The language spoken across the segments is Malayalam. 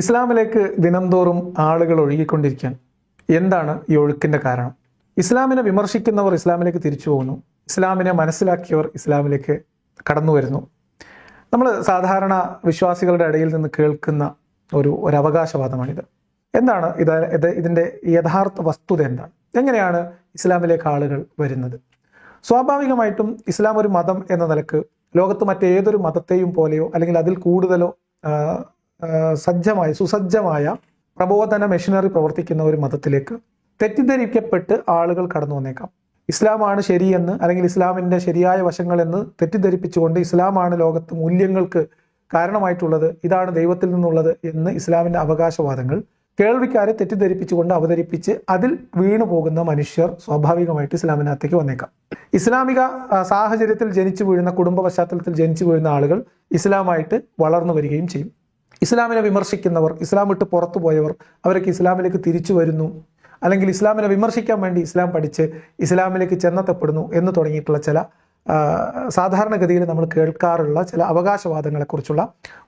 ഇസ്ലാമിലേക്ക് ദിനംതോറും ആളുകൾ ഒഴുകിക്കൊണ്ടിരിക്കാൻ എന്താണ് ഈ ഒഴുക്കിന്റെ കാരണം? ഇസ്ലാമിനെ വിമർശിക്കുന്നവർ ഇസ്ലാമിലേക്ക് തിരിച്ചു പോകുന്നു. ഇസ്ലാമിനെ മനസ്സിലാക്കിയവർ ഇസ്ലാമിലേക്ക് കടന്നു വരുന്നു. നമ്മൾ സാധാരണ വിശ്വാസികളുടെ ഇടയിൽ നിന്ന് കേൾക്കുന്ന ഒരു ഒരു അവകാശവാദമാണിത് എന്താണ് ഇത്? ഇത് ഇതിന്റെ യഥാർത്ഥ വസ്തുത എന്താണ്? എങ്ങനെയാണ് ഇസ്ലാമിലേക്ക് ആളുകൾ വരുന്നത്? സ്വാഭാവികമായിട്ടും ഇസ്ലാം ഒരു മതം എന്ന നിലയ്ക്ക് ലോകത്ത് മറ്റേതൊരു മതത്തെയും പോലെയോ അല്ലെങ്കിൽ അതിൽ കൂടുതലോ സജ്ജമായ സുസജ്ജമായ പ്രബോധന മെഷീനറി പ്രവർത്തിക്കുന്ന ഒരു മതത്തിലേക്ക് തെറ്റിദ്ധരിക്കപ്പെട്ട് ആളുകൾ കടന്നു വന്നേക്കാം. ഇസ്ലാമാണ് ശരിയെന്ന് അല്ലെങ്കിൽ ഇസ്ലാമിന്റെ ശരിയായ വശങ്ങളെന്ന് തെറ്റിദ്ധരിപ്പിച്ചുകൊണ്ട് ഇസ്ലാമാണ് ലോകത്ത് മൂല്യങ്ങൾക്ക് കാരണമായിട്ടുള്ളത് ഇതാണ് ദൈവത്തിൽ നിന്നുള്ളത് എന്ന് ഇസ്ലാമിന്റെ അവകാശവാദങ്ങൾ കേൾവിക്കാരെ തെറ്റിദ്ധരിപ്പിച്ചുകൊണ്ട് അവതരിപ്പിച്ച് അതിൽ വീണു പോകുന്ന മനുഷ്യർ സ്വാഭാവികമായിട്ട് ഇസ്ലാമിനകത്തേക്ക് വന്നേക്കാം. ഇസ്ലാമിക സാഹചര്യത്തിൽ ജനിച്ചു വീഴുന്ന കുടുംബ പശ്ചാത്തലത്തിൽ ജനിച്ചു വീഴുന്ന ആളുകൾ ഇസ്ലാമായിട്ട് വളർന്നു വരികയും ചെയ്യും. ഇസ്ലാമിനെ വിമർശിക്കുന്നവർ ഇസ്ലാം വിട്ട് പുറത്തു പോയവർ അവരൊക്കെ ഇസ്ലാമിലേക്ക് തിരിച്ചു വരുന്നു. അല്ലെങ്കിൽ ഇസ്ലാമിനെ വിമർശിക്കാൻ വേണ്ടി ഇസ്ലാം പഠിച്ച് ഇസ്ലാമിലേക്ക് ചെന്നെത്തപ്പെടുന്നു എന്ന് തുടങ്ങിയിട്ടുള്ള ചില സാധാരണഗതിയിൽ നമ്മൾ കേൾക്കാറുള്ള ചില അവകാശവാദങ്ങളെക്കുറിച്ചുള്ള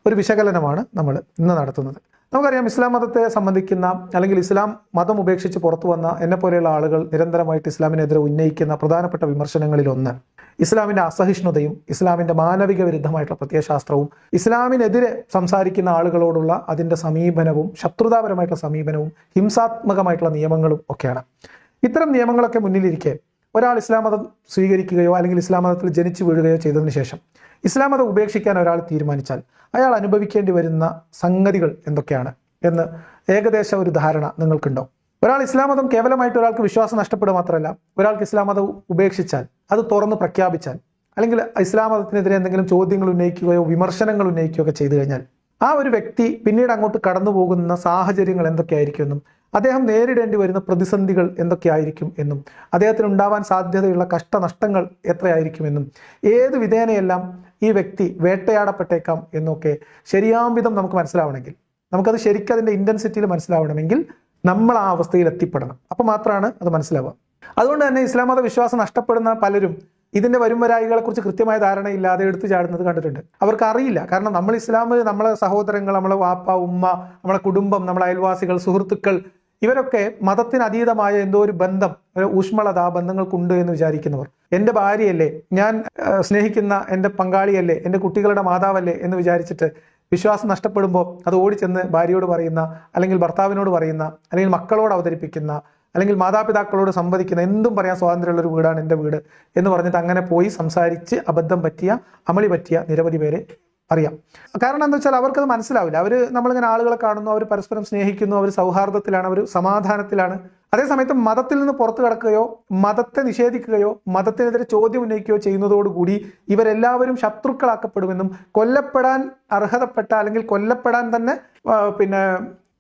ഒരു വിശകലനമാണ് നമ്മൾ ഇന്ന് നടത്തുന്നത്. നമുക്കറിയാം ഇസ്ലാം മതത്തെ സംബന്ധിക്കുന്ന അല്ലെങ്കിൽ ഇസ്ലാം മതം ഉപേക്ഷിച്ച് പുറത്തു വന്ന എന്നെ പോലെയുള്ള ആളുകൾ നിരന്തരമായിട്ട് ഇസ്ലാമിനെതിരെ ഉന്നയിക്കുന്ന പ്രധാനപ്പെട്ട വിമർശനങ്ങളിൽ ഒന്ന് ഇസ്ലാമിന്റെ അസഹിഷ്ണുതയും ഇസ്ലാമിന്റെ മാനവിക വിരുദ്ധമായിട്ടുള്ള പ്രത്യയശാസ്ത്രവും ഇസ്ലാമിനെതിരെ സംസാരിക്കുന്ന ആളുകളോടുള്ള അതിന്റെ സമീപനവും ശത്രുതാപരമായിട്ടുള്ള സമീപനവും ഹിംസാത്മകമായിട്ടുള്ള നിയമങ്ങളും ഒക്കെയാണ്. ഇത്തരം നിയമങ്ങളൊക്കെ മുന്നിലിരിക്കെ ഒരാൾ ഇസ്ലാം മതം സ്വീകരിക്കുകയോ അല്ലെങ്കിൽ ഇസ്ലാം മതത്തിൽ ജനിച്ചു വീഴുകയോ ചെയ്തതിന് ശേഷം ഇസ്ലാം മതം ഉപേക്ഷിക്കാൻ ഒരാൾ തീരുമാനിച്ചാൽ അയാൾ അനുഭവിക്കേണ്ടി വരുന്ന സംഗതികൾ എന്തൊക്കെയാണ് എന്ന് ഏകദേശ ഒരു ധാരണ നിങ്ങൾക്കുണ്ടോ? ഒരാൾ ഇസ്ലാം മതം കേവലമായിട്ട് ഒരാൾക്ക് വിശ്വാസം നഷ്ടപ്പെടുക മാത്രമല്ല ഒരാൾക്ക് ഇസ്ലാം മതം ഉപേക്ഷിച്ചാൽ അത് തുറന്ന് പ്രഖ്യാപിച്ചാൽ അല്ലെങ്കിൽ ഇസ്ലാം മതത്തിനെതിരെ എന്തെങ്കിലും ചോദ്യങ്ങൾ ഉന്നയിക്കുകയോ വിമർശനങ്ങൾ ഉന്നയിക്കുകയോ ഒക്കെ ചെയ്തു കഴിഞ്ഞാൽ ആ ഒരു വ്യക്തി പിന്നീട് അങ്ങോട്ട് കടന്നു പോകുന്ന സാഹചര്യങ്ങൾ എന്തൊക്കെയായിരിക്കും എന്നും അദ്ദേഹം നേരിടേണ്ടി വരുന്ന പ്രതിസന്ധികൾ എന്തൊക്കെയായിരിക്കും എന്നും അദ്ദേഹത്തിന് ഉണ്ടാവാൻ സാധ്യതയുള്ള കഷ്ടനഷ്ടങ്ങൾ എത്രയായിരിക്കുമെന്നും ഏത് വിധേനയെല്ലാം ഈ വ്യക്തി വേട്ടയാടപ്പെട്ടേക്കാം എന്നൊക്കെ ശരിയാം വിധം നമുക്ക് മനസ്സിലാവണമെങ്കിൽ നമുക്കത് ശരിക്കും അതിന്റെ ഇന്റൻസിറ്റിയിൽ മനസ്സിലാവണമെങ്കിൽ നമ്മൾ ആ അവസ്ഥയിൽ എത്തിപ്പെടണം. അപ്പോൾ മാത്രമാണ് അത് മനസ്സിലാവുക. അതുകൊണ്ട് തന്നെ ഇസ്ലാം മത വിശ്വാസം നഷ്ടപ്പെടുന്ന പലരും ഇതിന്റെ വരുംവരായികളെ കുറിച്ച് കൃത്യമായ ധാരണയില്ലാതെ എടുത്തു ചാടുന്നത് കണ്ടിട്ടുണ്ട്. അവർക്ക് അറിയില്ല. കാരണം നമ്മൾ ഇസ്ലാം നമ്മളെ സഹോദരങ്ങൾ നമ്മളെ വാപ്പ ഉമ്മ നമ്മളെ കുടുംബം നമ്മളെ അയൽവാസികൾ സുഹൃത്തുക്കൾ ഇവരൊക്കെ മതത്തിനതീതമായ എന്തോ ഒരു ബന്ധം ഒരു ഊഷ്മളത ആ ബന്ധങ്ങൾക്കുണ്ട് എന്ന് വിചാരിക്കുന്നവർ. എന്റെ ഭാര്യയല്ലേ ഞാൻ സ്നേഹിക്കുന്ന എന്റെ പങ്കാളിയല്ലേ എന്റെ കുട്ടികളുടെ മാതാവല്ലേ എന്ന് വിചാരിച്ചിട്ട് വിശ്വാസം നഷ്ടപ്പെടുമ്പോൾ അത് ഓടിച്ചെന്ന് ഭാര്യയോട് പറയുന്ന അല്ലെങ്കിൽ ഭർത്താവിനോട് പറയുന്ന അല്ലെങ്കിൽ മക്കളോട് അവതരിപ്പിക്കുന്ന അല്ലെങ്കിൽ മാതാപിതാക്കളോട് സംവദിക്കുന്ന എന്തും പറയാൻ സ്വാതന്ത്ര്യമുള്ള ഒരു വീടാണ് എന്റെ വീട് എന്ന് പറഞ്ഞിട്ട് അങ്ങനെ പോയി സംസാരിച്ച് അബദ്ധം പറ്റിയ അമളി പറ്റിയ നിരവധി പേരെ അറിയാം. കാരണം എന്താ വെച്ചാൽ അവർക്കത് മനസ്സിലാവില്ല. അവർ നമ്മളിങ്ങനെ ആളുകളെ കാണുന്നു അവർ പരസ്പരം സ്നേഹിക്കുന്നു അവർ സൗഹാർദ്ദത്തിലാണ് അവർ സമാധാനത്തിലാണ്. അതേസമയത്ത് മതത്തിൽ നിന്ന് പുറത്തു കടക്കുകയോ മതത്തെ നിഷേധിക്കുകയോ മതത്തിനെതിരെ ചോദ്യം ഉന്നയിക്കുകയോ ചെയ്യുന്നതോടുകൂടി ഇവരെല്ലാവരും ശത്രുക്കളാക്കപ്പെടുമെന്നും കൊല്ലപ്പെടാൻ അർഹതപ്പെട്ട അല്ലെങ്കിൽ കൊല്ലപ്പെടാൻ തന്നെ പിന്നെ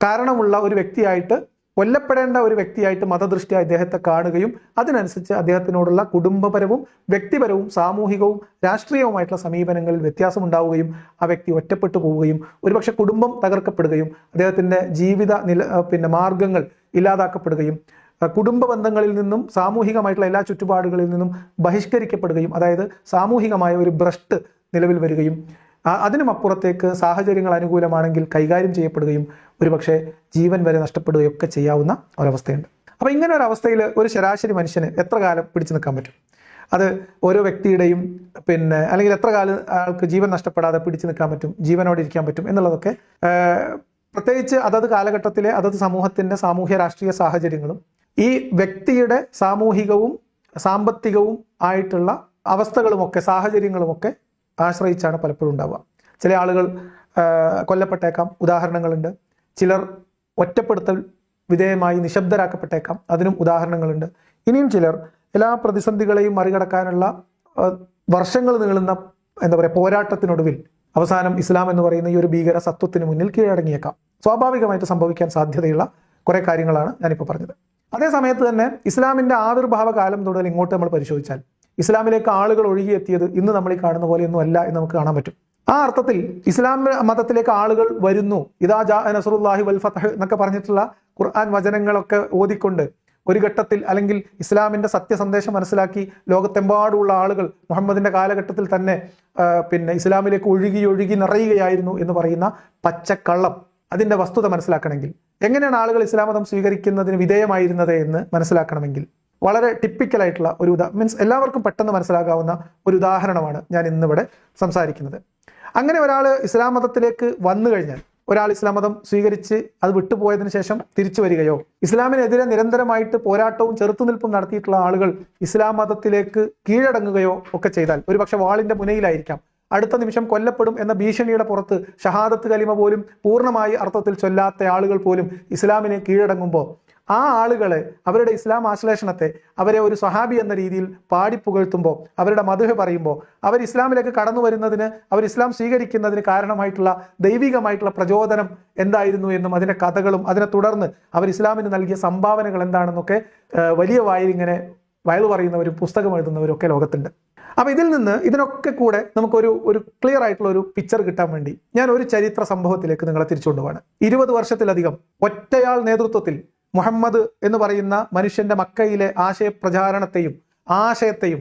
കാരണമുള്ള ഒരു വ്യക്തിയായിട്ട് കൊല്ലപ്പെടേണ്ട ഒരു വ്യക്തിയായിട്ട് മതദൃഷ്ടി അദ്ദേഹത്തെ കാണുകയും അതിനനുസരിച്ച് അദ്ദേഹത്തിനോടുള്ള കുടുംബപരവും വ്യക്തിപരവും സാമൂഹികവും രാഷ്ട്രീയവുമായിട്ടുള്ള സമീപനങ്ങളിൽ വ്യത്യാസമുണ്ടാവുകയും ആ വ്യക്തി ഒറ്റപ്പെട്ടു പോവുകയും ഒരുപക്ഷെ കുടുംബം തകർക്കപ്പെടുകയും അദ്ദേഹത്തിന്റെ ജീവിത നില പിന്നെ മാർഗങ്ങൾ ഇല്ലാതാക്കപ്പെടുകയും കുടുംബ ബന്ധങ്ങളിൽ നിന്നും സാമൂഹികമായിട്ടുള്ള എല്ലാ ചുറ്റുപാടുകളിൽ നിന്നും ബഹിഷ്കരിക്കപ്പെടുകയും അതായത് സാമൂഹികമായ ഒരു ഭ്രഷ്ട് നിലവിൽ വരികയും ആ- അതിനും അപ്പുറത്തേക്ക് സാഹചര്യങ്ങൾ അനുകൂലമാണെങ്കിൽ കൈകാര്യം ചെയ്യപ്പെടുകയും ഒരുപക്ഷെ ജീവൻ വരെ നഷ്ടപ്പെടുകയൊക്കെ ചെയ്യാവുന്ന ഒരവസ്ഥയുണ്ട്. അപ്പോൾ ഇങ്ങനെ ഒരു അവസ്ഥയിൽ ഒരു ശരാശരി മനുഷ്യന് എത്ര കാലം പിടിച്ചു നിൽക്കാൻ പറ്റും? അത് ഓരോ വ്യക്തിയുടെയും പിന്നെ അല്ലെങ്കിൽ എത്ര കാലം ആൾക്ക് ജീവൻ നഷ്ടപ്പെടാതെ പിടിച്ചു നിൽക്കാൻ പറ്റും? ജീവനോടെ ഇരിക്കാൻ പറ്റും എന്നുള്ളതൊക്കെ പ്രത്യേകിച്ച് അതത് കാലഘട്ടത്തിലെ അതത് സമൂഹത്തിന്റെ സാമൂഹ്യ രാഷ്ട്രീയ സാഹചര്യങ്ങളും ഈ വ്യക്തിയുടെ സാമൂഹികവും സാമ്പത്തികവും ആയിട്ടുള്ള അവസ്ഥകളുമൊക്കെ സാഹചര്യങ്ങളുമൊക്കെ ആശ്രയിച്ചാണ് പലപ്പോഴും ഉണ്ടാവുക. ചില ആളുകൾ കൊല്ലപ്പെട്ടേക്കാം ഉദാഹരണങ്ങളുണ്ട്. ചിലർ ഒറ്റപ്പെടുത്തൽ വിധേയമായി നിശബ്ദരാക്കപ്പെട്ടേക്കാം അതിനും ഉദാഹരണങ്ങളുണ്ട്. ഇനിയും ചിലർ എല്ലാ പ്രതിസന്ധികളെയും മറികടക്കാനുള്ള വർഷങ്ങൾ നീളുന്ന എന്താ പറയുക പോരാട്ടത്തിനൊടുവിൽ അവസാനം ഇസ്ലാം എന്ന് പറയുന്ന ഈ ഒരു ഭീകര സത്വത്തിന് മുന്നിൽ കീഴടങ്ങിയേക്കാം. സ്വാഭാവികമായിട്ട് സംഭവിക്കാൻ സാധ്യതയുള്ള കുറെ കാര്യങ്ങളാണ് ഞാനിപ്പോൾ പറഞ്ഞത്. അതേ സമയത്ത് തന്നെ ഇസ്ലാമിന്റെ ആവിർഭാവ കാലം മുതൽ ഇങ്ങോട്ട് നമ്മൾ പരിശോധിച്ചാൽ ഇസ്ലാമിലേക്ക് ആളുകൾ ഒഴുകിയെത്തിയത് ഇന്ന് നമ്മൾ ഈ കാണുന്ന പോലെയൊന്നും അല്ല എന്ന് നമുക്ക് കാണാൻ പറ്റും. ആ അർത്ഥത്തിൽ ഇസ്ലാം മതത്തിലേക്ക് ആളുകൾ വരുന്നു. ഇതാ ജാ നസറുല്ലാഹി വൽ ഫതഹ് എന്നൊക്കെ പറഞ്ഞിട്ടുള്ള ഖുർആൻ വചനങ്ങളൊക്കെ ഓതിക്കൊണ്ട് ഒരു ഘട്ടത്തിൽ അല്ലെങ്കിൽ ഇസ്ലാമിന്റെ സത്യസന്ദേശം മനസ്സിലാക്കി ലോകത്തെമ്പാടുള്ള ആളുകൾ മുഹമ്മദിന്റെ കാലഘട്ടത്തിൽ തന്നെ പിന്നെ ഇസ്ലാമിലേക്ക് ഒഴുകി ഒഴുകി നിറയുകയായിരുന്നു എന്ന് പറയുന്ന പച്ചക്കള്ളം അതിന്റെ വസ്തുത മനസ്സിലാക്കണമെങ്കിൽ. എങ്ങനെയാണ് ആളുകൾ ഇസ്ലാം മതം സ്വീകരിക്കുന്നതിന് വിധേയമായിരുന്നത് എന്ന് മനസ്സിലാക്കണമെങ്കിൽ? വളരെ ടിപ്പിക്കലായിട്ടുള്ള ഒരു ഉദാ മീൻസ് എല്ലാവർക്കും പെട്ടെന്ന് മനസ്സിലാകാവുന്ന ഒരു ഉദാഹരണമാണ് ഞാൻ ഇന്നിവിടെ സംസാരിക്കുന്നത്. അങ്ങനെ ഒരാൾ ഇസ്ലാം മതത്തിലേക്ക് വന്നു കഴിഞ്ഞാൽ ഒരാൾ ഇസ്ലാം മതം സ്വീകരിച്ച് അത് വിട്ടുപോയതിനു ശേഷം തിരിച്ചു വരികയോ ഇസ്ലാമിനെതിരെ നിരന്തരമായിട്ട് പോരാട്ടവും ചെറുത്തുനിൽപ്പും നടത്തിയിട്ടുള്ള ആളുകൾ ഇസ്ലാം മതത്തിലേക്ക് കീഴടങ്ങുകയോ ഒക്കെ ചെയ്താൽ ഒരുപക്ഷെ വാളിന്റെ മുനയിലായിരിക്കാം. അടുത്ത നിമിഷം കൊല്ലപ്പെടും എന്ന ഭീഷണിയുടെ പുറത്ത് ഷഹാദത്ത് കലിമ പോലും പൂർണമായി അർത്ഥത്തിൽ ചൊല്ലാത്ത ആളുകൾ പോലും ഇസ്ലാമിനെ കീഴടങ്ങുമ്പോൾ ആ ആളുകളെ അവരുടെ ഇസ്ലാം ആശ്ലേഷണത്തെ അവരെ ഒരു സ്വഹാബി എന്ന രീതിയിൽ പാടി പുകഴ്ത്തുമ്പോൾ അവരുടെ മധുഹ പറയുമ്പോൾ അവർ ഇസ്ലാമിലേക്ക് കടന്നു വരുന്നതിന് അവർ ഇസ്ലാം സ്വീകരിക്കുന്നതിന് കാരണമായിട്ടുള്ള ദൈവികമായിട്ടുള്ള പ്രചോദനം എന്തായിരുന്നു എന്നും അതിന്റെ കഥകളും അതിനെ തുടർന്ന് അവർ ഇസ്ലാമിന് നൽകിയ സംഭാവനകൾ എന്താണെന്നൊക്കെ വലിയ വായിൽ ഇങ്ങനെ വയലു പറയുന്നവരും പുസ്തകം എഴുതുന്നവരും ഒക്കെ ലോകത്തുണ്ട്. അപ്പൊ ഇതിൽ നിന്ന് ഇതിനൊക്കെ കൂടെ നമുക്കൊരു ഒരു ക്ലിയർ ആയിട്ടുള്ള ഒരു പിക്ചർ കിട്ടാൻ വേണ്ടി ഞാൻ ഒരു ചരിത്ര സംഭവത്തിലേക്ക് നിങ്ങളെ തിരിച്ചുകൊണ്ടുപോവാണ് ഇരുപത് വർഷത്തിലധികം ഒറ്റയാൾ നേതൃത്വത്തിൽ മുഹമ്മദ് എന്ന് പറയുന്ന മനുഷ്യന്റെ മക്കയിലെ ആശയപ്രചാരണത്തെയും ആശയത്തെയും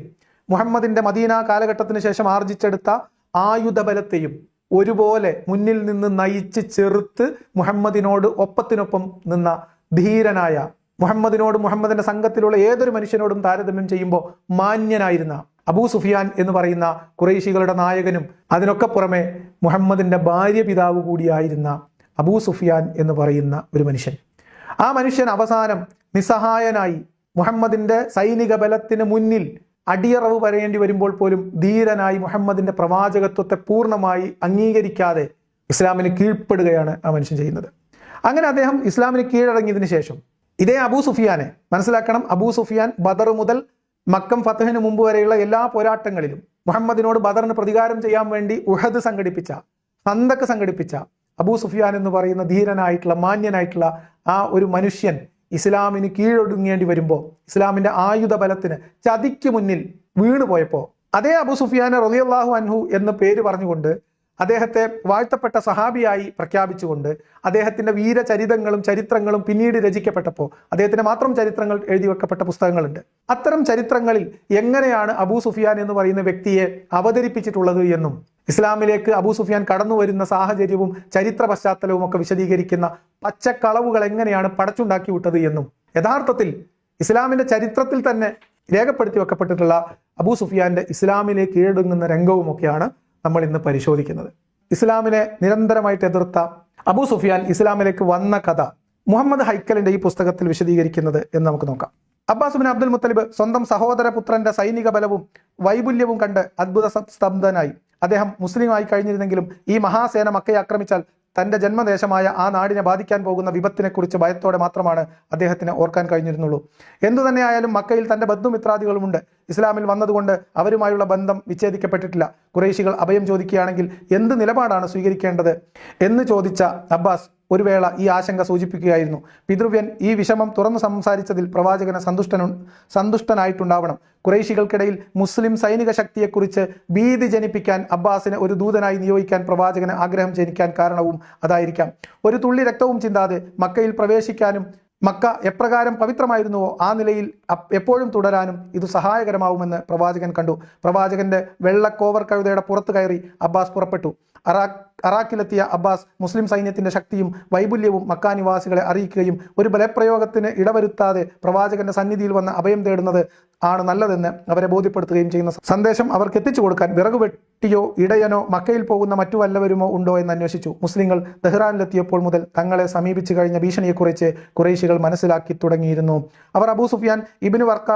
മുഹമ്മദിന്റെ മദീന കാലഘട്ടത്തിന് ശേഷം ആർജിച്ചെടുത്ത ആയുധബലത്തെയും ഒരുപോലെ മുന്നിൽ നിന്ന് നയിച്ച് ചെറുത്ത് മുഹമ്മദിനോട് ഒപ്പത്തിനൊപ്പം നിന്ന ധീരനായ മുഹമ്മദിനോട് മുഹമ്മദിന്റെ സംഘത്തിലുള്ള ഏതൊരു മനുഷ്യനോടും താരതമ്യം ചെയ്യുമ്പോൾ മാന്യനായിരുന്ന അബൂ സുഫിയാൻ എന്ന് പറയുന്ന കുറേശികളുടെ നായകനും അതിനൊക്കെ പുറമെ മുഹമ്മദിന്റെ ഭാര്യ പിതാവ് കൂടിയായിരുന്ന അബൂ സുഫിയാൻ എന്ന് പറയുന്ന ഒരു മനുഷ്യൻ. ആ മനുഷ്യൻ അവസാനം നിസ്സഹായനായി മുഹമ്മദിന്റെ സൈനിക ബലത്തിന് മുന്നിൽ അടിയറവ് വരേണ്ടി വരുമ്പോൾ പോലും ധീരനായി മുഹമ്മദിന്റെ പ്രവാചകത്വത്തെ പൂർണമായി അംഗീകരിക്കാതെ ഇസ്ലാമിന് കീഴ്പ്പെടുകയാണ് ആ മനുഷ്യൻ ചെയ്യുന്നത്. അങ്ങനെ അദ്ദേഹം ഇസ്ലാമിന് കീഴടങ്ങിയതിനു ശേഷം ഇതേ അബൂ സുഫിയാനെ മനസ്സിലാക്കണം അബൂ സുഫിയാൻ ബദർ മുതൽ മക്കം ഫത്തഹിന് മുമ്പ് വരെയുള്ള എല്ലാ പോരാട്ടങ്ങളിലും മുഹമ്മദിനോട് ബദറിന് പ്രതികാരം ചെയ്യാൻ വേണ്ടി ഉഹദ് സംഘടിപ്പിച്ച സന്തക്ക് സംഘടിപ്പിച്ച അബൂ സുഫിയാൻ എന്ന് പറയുന്ന ധീരനായിട്ടുള്ള മാന്യനായിട്ടുള്ള ആ ഒരു മനുഷ്യൻ ഇസ്ലാമിന് കീഴൊടുങ്ങേണ്ടി വരുമ്പോൾ ഇസ്ലാമിന്റെ ആയുധ ബലത്തിന് ചതിക്ക് മുന്നിൽ വീണു പോയപ്പോൾ അതേ അബൂ സുഫിയാനെ റളിയല്ലാഹു അൻഹു എന്ന് പേര് പറഞ്ഞുകൊണ്ട് അദ്ദേഹത്തെ വാഴ്ത്തപ്പെട്ട സഹാബിയായി പ്രഖ്യാപിച്ചുകൊണ്ട് അദ്ദേഹത്തിന്റെ വീരചരിതങ്ങളും ചരിത്രങ്ങളും പിന്നീട് രചിക്കപ്പെട്ടപ്പോൾ അദ്ദേഹത്തിന്റെ മാത്രം ചരിത്രങ്ങൾ എഴുതി വെക്കപ്പെട്ട പുസ്തകങ്ങളുണ്ട്. അത്തരം ചരിത്രങ്ങളിൽ എങ്ങനെയാണ് അബൂ സുഫിയാൻ എന്ന് പറയുന്ന വ്യക്തിയെ അവതരിപ്പിച്ചിട്ടുള്ളത് എന്നും ഇസ്ലാമിലേക്ക് അബൂ സുഫിയാൻ കടന്നു വരുന്ന സാഹചര്യവും ചരിത്ര പശ്ചാത്തലവും ഒക്കെ വിശദീകരിക്കുന്ന പച്ചക്കളവുകൾ എങ്ങനെയാണ് പടച്ചുണ്ടാക്കി വിട്ടത് എന്നും യഥാർത്ഥത്തിൽ ഇസ്ലാമിന്റെ ചരിത്രത്തിൽ തന്നെ രേഖപ്പെടുത്തി വെക്കപ്പെട്ടിട്ടുള്ള അബൂ സുഫിയാന്റെ ഇസ്ലാമിലേക്ക് കീഴടങ്ങുന്ന രംഗവുമൊക്കെയാണ് നമ്മൾ ഇന്ന് പരിശോധിക്കുന്നത്. ഇസ്ലാമിനെ നിരന്തരമായിട്ട് എതിർത്ത അബൂ സുഫിയാൻ ഇസ്ലാമിലേക്ക് വന്ന കഥ മുഹമ്മദ് ഹൈക്കലിന്റെ ഈ പുസ്തകത്തിൽ വിശദീകരിക്കുന്നത് എന്ന് നമുക്ക് നോക്കാം. അബ്ബാസ് ബിൻ അബ്ദുൽ മുത്തലിബ് സ്വന്തം സഹോദരപുത്രന്റെ സൈനിക ബലവും വൈപുല്യവും കണ്ട് അത്ഭുത സ്തബ്ധനായി. അദ്ദേഹം മുസ്ലിമായി കഴിഞ്ഞിരുന്നെങ്കിലും ഈ മഹാസേന മക്കയെ ആക്രമിച്ചാൽ തന്റെ ജന്മദേശമായ ആ നാടിനെ ബാധിക്കാൻ പോകുന്ന വിപത്തിനെക്കുറിച്ച് ഭയത്തോടെ മാത്രമാണ് അദ്ദേഹത്തിന് ഓർക്കാൻ കഴിഞ്ഞിരുന്നുള്ളൂ. എന്തു തന്നെയായാലും മക്കയിൽ തന്റെ ബന്ധുമിത്രാദികളുമുണ്ട് ഇസ്ലാമിൽ വന്നതുകൊണ്ട് അവരുമായുള്ള ബന്ധം വിച്ഛേദിക്കപ്പെട്ടിട്ടില്ല. കുറേശികൾ അഭയം ചോദിക്കുകയാണെങ്കിൽ എന്ത് നിലപാടാണ് സ്വീകരിക്കേണ്ടത് എന്ന് ചോദിച്ച അബ്ബാസ് ഒരു വേള ഈ ആശങ്ക സൂചിപ്പിക്കുകയായിരുന്നു. പിതൃവ്യൻ ഈ വിഷമം തുറന്നു സംസാരിച്ചതിൽ പ്രവാചകന് സന്തുഷ്ടനു സന്തുഷ്ടനായിട്ടുണ്ടാവണം. കുറേശികൾക്കിടയിൽ മുസ്ലിം സൈനിക ശക്തിയെക്കുറിച്ച് ഭീതി ജനിപ്പിക്കാൻ അബ്ബാസിനെ ഒരു ദൂതനായി നിയോഗിക്കാൻ പ്രവാചകന് ആഗ്രഹം ജനിക്കാൻ കാരണവും അതായിരിക്കാം. ഒരു തുള്ളി രക്തവും ചിന്താതെ മക്കയിൽ പ്രവേശിക്കാനും മക്ക എപ്രകാരം പവിത്രമായിരുന്നുവോ ആ നിലയിൽ എപ്പോഴും തുടരാനും ഇത് സഹായകരമാവുമെന്ന് പ്രവാചകൻ കണ്ടു. പ്രവാചകന്റെ വെള്ള കോവർ കഴുതയുടെ പുറത്തു കയറി അബ്ബാസ് പുറപ്പെട്ടു. അറാഖ് അറാഖിലെത്തിയ അബ്ബാസ് മുസ്ലിം സൈന്യത്തിന്റെ ശക്തിയും വൈപുല്യവും മക്കാനിവാസികളെ അറിയിക്കുകയും ഒരു ബലപ്രയോഗത്തിന് ഇടവരുത്താതെ പ്രവാചകന്റെ സന്നിധിയിൽ വന്ന് അഭയം തേടുന്നത് ആണ് നല്ലതെന്ന് അവരെ ബോധ്യപ്പെടുത്തുകയും ചെയ്യുന്ന സന്ദേശം അവർക്ക് എത്തിച്ചു കൊടുക്കാൻ വിറകു വെട്ടിയോ ഇടയനോ മക്കയിൽ പോകുന്ന മറ്റു വല്ലവരുമോ ഉണ്ടോ എന്ന് അന്വേഷിച്ചു. മുസ്ലിങ്ങൾ ദെഹ്റാനിലെത്തിയപ്പോൾ മുതൽ തങ്ങളെ സമീപിച്ചു കഴിഞ്ഞ ഭീഷണിയെക്കുറിച്ച് കുറേശികൾ മനസ്സിലാക്കി തുടങ്ങിയിരുന്നു. അവർ അബൂ സുഫിയാൻ ഇബിന് വർക്ക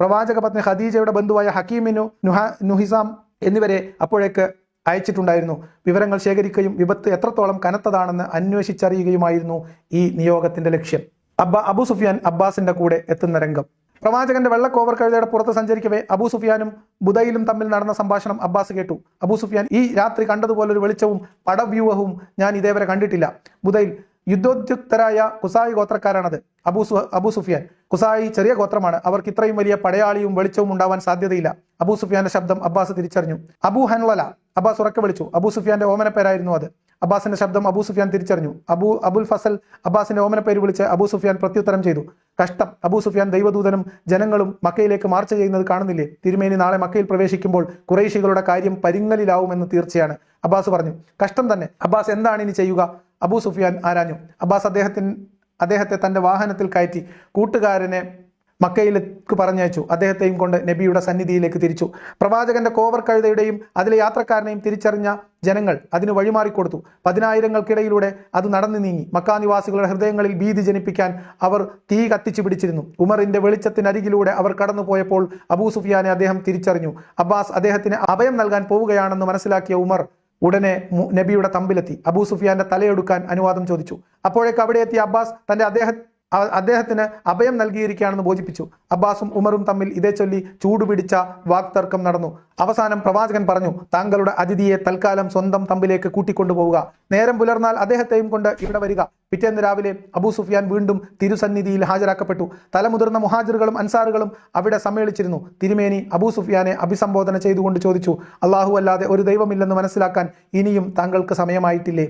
പ്രവാചക പത്നി ഖദീജയുടെ ബന്ധുവായ ഹക്കീമിനു നുഹ നുഹിസാം എന്നിവരെ അപ്പോഴേക്ക് അയച്ചിട്ടുണ്ടായിരുന്നു. വിവരങ്ങൾ ശേഖരിക്കുകയും വിപത്ത് എത്രത്തോളം കനത്തതാണെന്ന് അന്വേഷിച്ചറിയുകയുമായിരുന്നു ഈ നിയോഗത്തിന്റെ ലക്ഷ്യം. അബ്ബ അബു സുഫിയാൻ അബ്ബാസിന്റെ കൂടെ എത്തുന്ന രംഗം. പ്രവാചകന്റെ വെള്ള കോവർ കഴുതയുടെ പുറത്ത് സഞ്ചരിക്കവേ അബൂ സുഫിയാനും ബുദയിലും തമ്മിൽ നടന്ന സംഭാഷണം അബ്ബാസ് കേട്ടു. അബൂ സുഫിയാൻ ഈ രാത്രി കണ്ടതുപോലൊരു വെളിച്ചവും പടവ്യൂഹവും ഞാൻ ഇതേവരെ കണ്ടിട്ടില്ല. ബുദയിൽ യുദ്ധോദ്യുക്തരായ കുസായി ഗോത്രക്കാരാണത്. അബൂ സു അബൂ സുഫിയാൻ കുസായി ചെറിയ ഗോത്രമാണ്. അവർക്ക് ഇത്രയും വലിയ പടയാളിയും വെളിച്ചവും ഉണ്ടാവാൻ സാധ്യതയില്ല. അബൂ സുഫിയാന്റെ ശബ്ദം അബ്ബാസ് തിരിച്ചറിഞ്ഞു. അബൂ ഹൻവല അബ്ബാസ് ഉറക്കെ വിളിച്ചു. അബൂ സുഫിയാന്റെ ഓമന പേരായിരുന്നു അത്. അബ്ബാസിന്റെ ശബ്ദം അബൂ സുഫിയാൻ തിരിച്ചറിഞ്ഞു. അബു അബുൽ ഫസൽ അബ്ബാസിന്റെ ഓമന പേര് വിളിച്ച് അബൂ സുഫിയാൻ പ്രത്യുത്തരം ചെയ്തു. കഷ്ടം. അബൂ സുഫിയാൻ ദൈവദൂതനും ജനങ്ങളും മക്കയിലേക്ക് മാർച്ച് ചെയ്യുന്നത് കാണുന്നില്ലേ? തിരുമേനി നാളെ മക്കയിൽ പ്രവേശിക്കുമ്പോൾ കുറേശികളുടെ കാര്യം പരിങ്ങലിലാവുമെന്ന് തീർച്ചയാണ്. അബ്ബാസ് പറഞ്ഞു കഷ്ടം തന്നെ. അബ്ബാസ് എന്താണ് ഇനി ചെയ്യുക? അബൂ സുഫിയാൻ ആരാഞ്ഞു. അബ്ബാസ് അദ്ദേഹത്തിന് അദ്ദേഹത്തെ തന്റെ വാഹനത്തിൽ കയറ്റി. കൂട്ടുകാരനെ മക്കയിലേക്ക് പറഞ്ഞയച്ചു. അദ്ദേഹത്തെയും കൊണ്ട് നബിയുടെ സന്നിധിയിലേക്ക് തിരിച്ചു. പ്രവാചകന്റെ കോവർ കഴുതയുടെയും അതിലെ യാത്രക്കാരനെയും തിരിച്ചറിഞ്ഞ ജനങ്ങൾ അതിന് വഴിമാറിക്കൊടുത്തു. പതിനായിരങ്ങൾക്കിടയിലൂടെ അത് നടന്നു നീങ്ങി. മക്കാ നിവാസികളുടെ ഹൃദയങ്ങളിൽ ഭീതി ജനിപ്പിക്കാൻ അവർ തീ കത്തിച്ചു പിടിച്ചിരുന്നു. ഉമറിന്റെ വെളിച്ചത്തിനരികിലൂടെ അവർ കടന്നുപോയപ്പോൾ അബൂ സുഫിയാനെ അദ്ദേഹം തിരിച്ചറിഞ്ഞു. അബ്ബാസ് അദ്ദേഹത്തിന് അഭയം നൽകാൻ പോവുകയാണെന്ന് മനസ്സിലാക്കിയ ഉമർ ഉടനെ നബിയുടെ തമ്പിലെത്തി. അബൂ സുഫിയാന്റെ തലയെടുക്കാൻ അനുവാദം ചോദിച്ചു. അപ്പോഴേക്ക് അവിടെ എത്തിയ അബ്ബാസ് തന്റെ അദ്ദേഹം അദ്ദേഹത്തിന് അഭയം നൽകിയിരിക്കുകയാണെന്ന് ബോധിപ്പിച്ചു. അബ്ബാസും ഉമറും തമ്മിൽ ഇതേ ചൊല്ലി ചൂടുപിടിച്ച വാക്തർക്കം നടന്നു. അവസാനം പ്രവാചകൻ പറഞ്ഞു താങ്കളുടെ അതിഥിയെ തൽക്കാലം സ്വന്തം തമ്പിലേക്ക് കൂട്ടിക്കൊണ്ടുപോവുക. നേരം പുലർന്നാൽ അദ്ദേഹത്തെയും കൊണ്ട് ഇവിടെ വരിക. പിറ്റേന്ന് രാവിലെ അബൂ സുഫിയാൻ വീണ്ടും തിരുസന്നിധിയിൽ ഹാജരാക്കപ്പെട്ടു. തലമുതിർന്ന മുഹാജിറുകളും അൻസാറുകളും അവിടെ സമ്മേളിച്ചിരുന്നു. തിരുമേനി അബൂ സുഫിയാനെ അഭിസംബോധന ചെയ്തുകൊണ്ട് ചോദിച്ചു അള്ളാഹു അല്ലാതെ ഒരു ദൈവമില്ലെന്ന് മനസ്സിലാക്കാൻ ഇനിയും താങ്കൾക്ക് സമയമായിട്ടില്ലേ?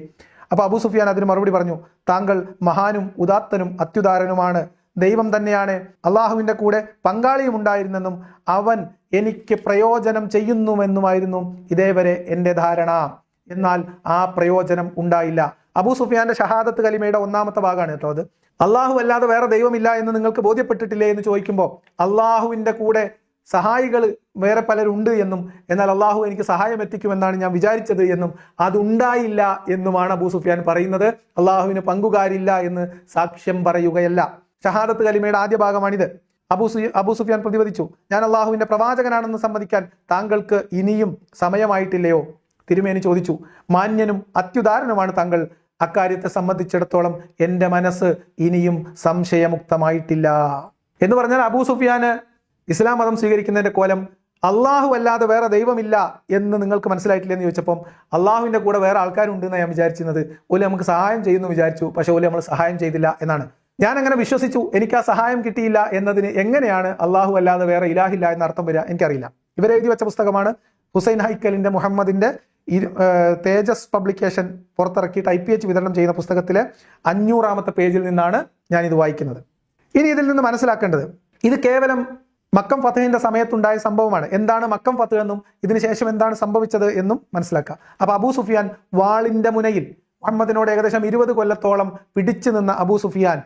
അപ്പൊ അബൂ സുഫിയാൻ അതിന് മറുപടി പറഞ്ഞു താങ്കൾ മഹാനും ഉദാത്തനും അത്യുദാരനുമാണ്. ദൈവം തന്നെയാണ്. അള്ളാഹുവിന്റെ കൂടെ പങ്കാളിയും ഉണ്ടായിരുന്നെന്നും അവൻ എനിക്ക് പ്രയോജനം ചെയ്യുന്നുവെന്നുമായിരുന്നു ഇതേവരെ എന്റെ ധാരണ. എന്നാൽ ആ പ്രയോജനം ഉണ്ടായില്ല. അബൂ സുഫിയാന്റെ ഷഹാദത്ത് കലിമയുടെ ഒന്നാമത്തെ ഭാഗമാണ് കേട്ടോ അത്. അള്ളാഹു അല്ലാതെ വേറെ ദൈവമില്ല എന്ന് നിങ്ങൾക്ക് ബോധ്യപ്പെട്ടിട്ടില്ലേ? എന്ന് ചോദിക്കുമ്പോൾ അള്ളാഹുവിന്റെ കൂടെ സഹായികൾ വേറെ പലരുണ്ട് എന്നും എന്നാൽ അള്ളാഹു എനിക്ക് സഹായം എത്തിക്കുമെന്നാണ് ഞാൻ വിചാരിച്ചത് എന്നും അതുണ്ടായില്ല എന്നുമാണ് അബൂ സുഫിയാൻ പറയുന്നത്. അള്ളാഹുവിന് പങ്കുകാരില്ല എന്ന് സാക്ഷ്യം പറയുകയല്ല. ഷഹാദത്ത് കലിമയുടെ ആദ്യ ഭാഗമാണിത്. അബൂ സു അബൂ സുഫിയാൻ പ്രതിപദിച്ചു ഞാൻ അള്ളാഹുവിന്റെ പ്രവാചകനാണെന്ന് സമ്മതിക്കാൻ താങ്കൾക്ക് ഇനിയും സമയമായിട്ടില്ലയോ? തിരുമേനി ചോദിച്ചു മാന്യനും അത്യുദാരനുമാണ് താങ്കൾ. അക്കാര്യത്തെ സംബന്ധിച്ചിടത്തോളം എന്റെ മനസ്സ് ഇനിയും സംശയമുക്തമായിട്ടില്ല. എന്ന് പറഞ്ഞാൽ അബൂ സുഫിയാന് ഇസ്ലാം മതം സ്വീകരിക്കുന്നതിന്റെ കോലം അള്ളാഹു അല്ലാതെ വേറെ ദൈവമില്ല എന്ന് നിങ്ങൾക്ക് മനസ്സിലായിട്ടില്ല എന്ന് ചോദിച്ചപ്പം അള്ളാഹുവിന്റെ കൂടെ വേറെ ആൾക്കാരുണ്ട് എന്നാണ് ഞാൻ വിചാരിച്ചിരുന്നത്. ഓൽ നമുക്ക് സഹായം ചെയ്യുന്നു വിചാരിച്ചു. പക്ഷെ ഓൽ നമ്മൾ സഹായം ചെയ്തില്ല എന്നാണ്. ഞാൻ അങ്ങനെ വിശ്വസിച്ചു. എനിക്ക് ആ സഹായം കിട്ടിയില്ല എന്നതിന് എങ്ങനെയാണ് അള്ളാഹു അല്ലാതെ വേറെ ഇലാഹില്ല എന്ന അർത്ഥം വരിക എനിക്കറിയില്ല. ഇവരെഴുതി വെച്ച പുസ്തകമാണ് ഹുസൈൻ ഹൈക്കലിന്റെ മുഹമ്മദിന്റെ തേജസ് പബ്ലിക്കേഷൻ പുറത്തിറക്കി ടൈപ്പ് എച്ച് വിതരണം ചെയ്യുന്ന പുസ്തകത്തിലെ അഞ്ഞൂറാമത്തെ പേജിൽ നിന്നാണ് ഞാൻ ഇത് വായിക്കുന്നത്. ഇനി ഇതിൽ നിന്ന് മനസ്സിലാക്കേണ്ടത് ഇത് കേവലം മക്കം ഫത്തഹിന്റെ സമയത്തുണ്ടായ സംഭവമാണ്. എന്താണ് മക്കം ഫത്ത് എന്നും ഇതിനുശേഷം എന്താണ് സംഭവിച്ചത് എന്നും മനസ്സിലാക്കുക. അപ്പൊ അബൂ സുഫിയാൻ വാളിന്റെ മുനയിൽ മുഹമ്മദിനോട് ഏകദേശം ഇരുപത് കൊല്ലത്തോളം പിടിച്ചു നിന്ന അബൂ സുഫിയാൻ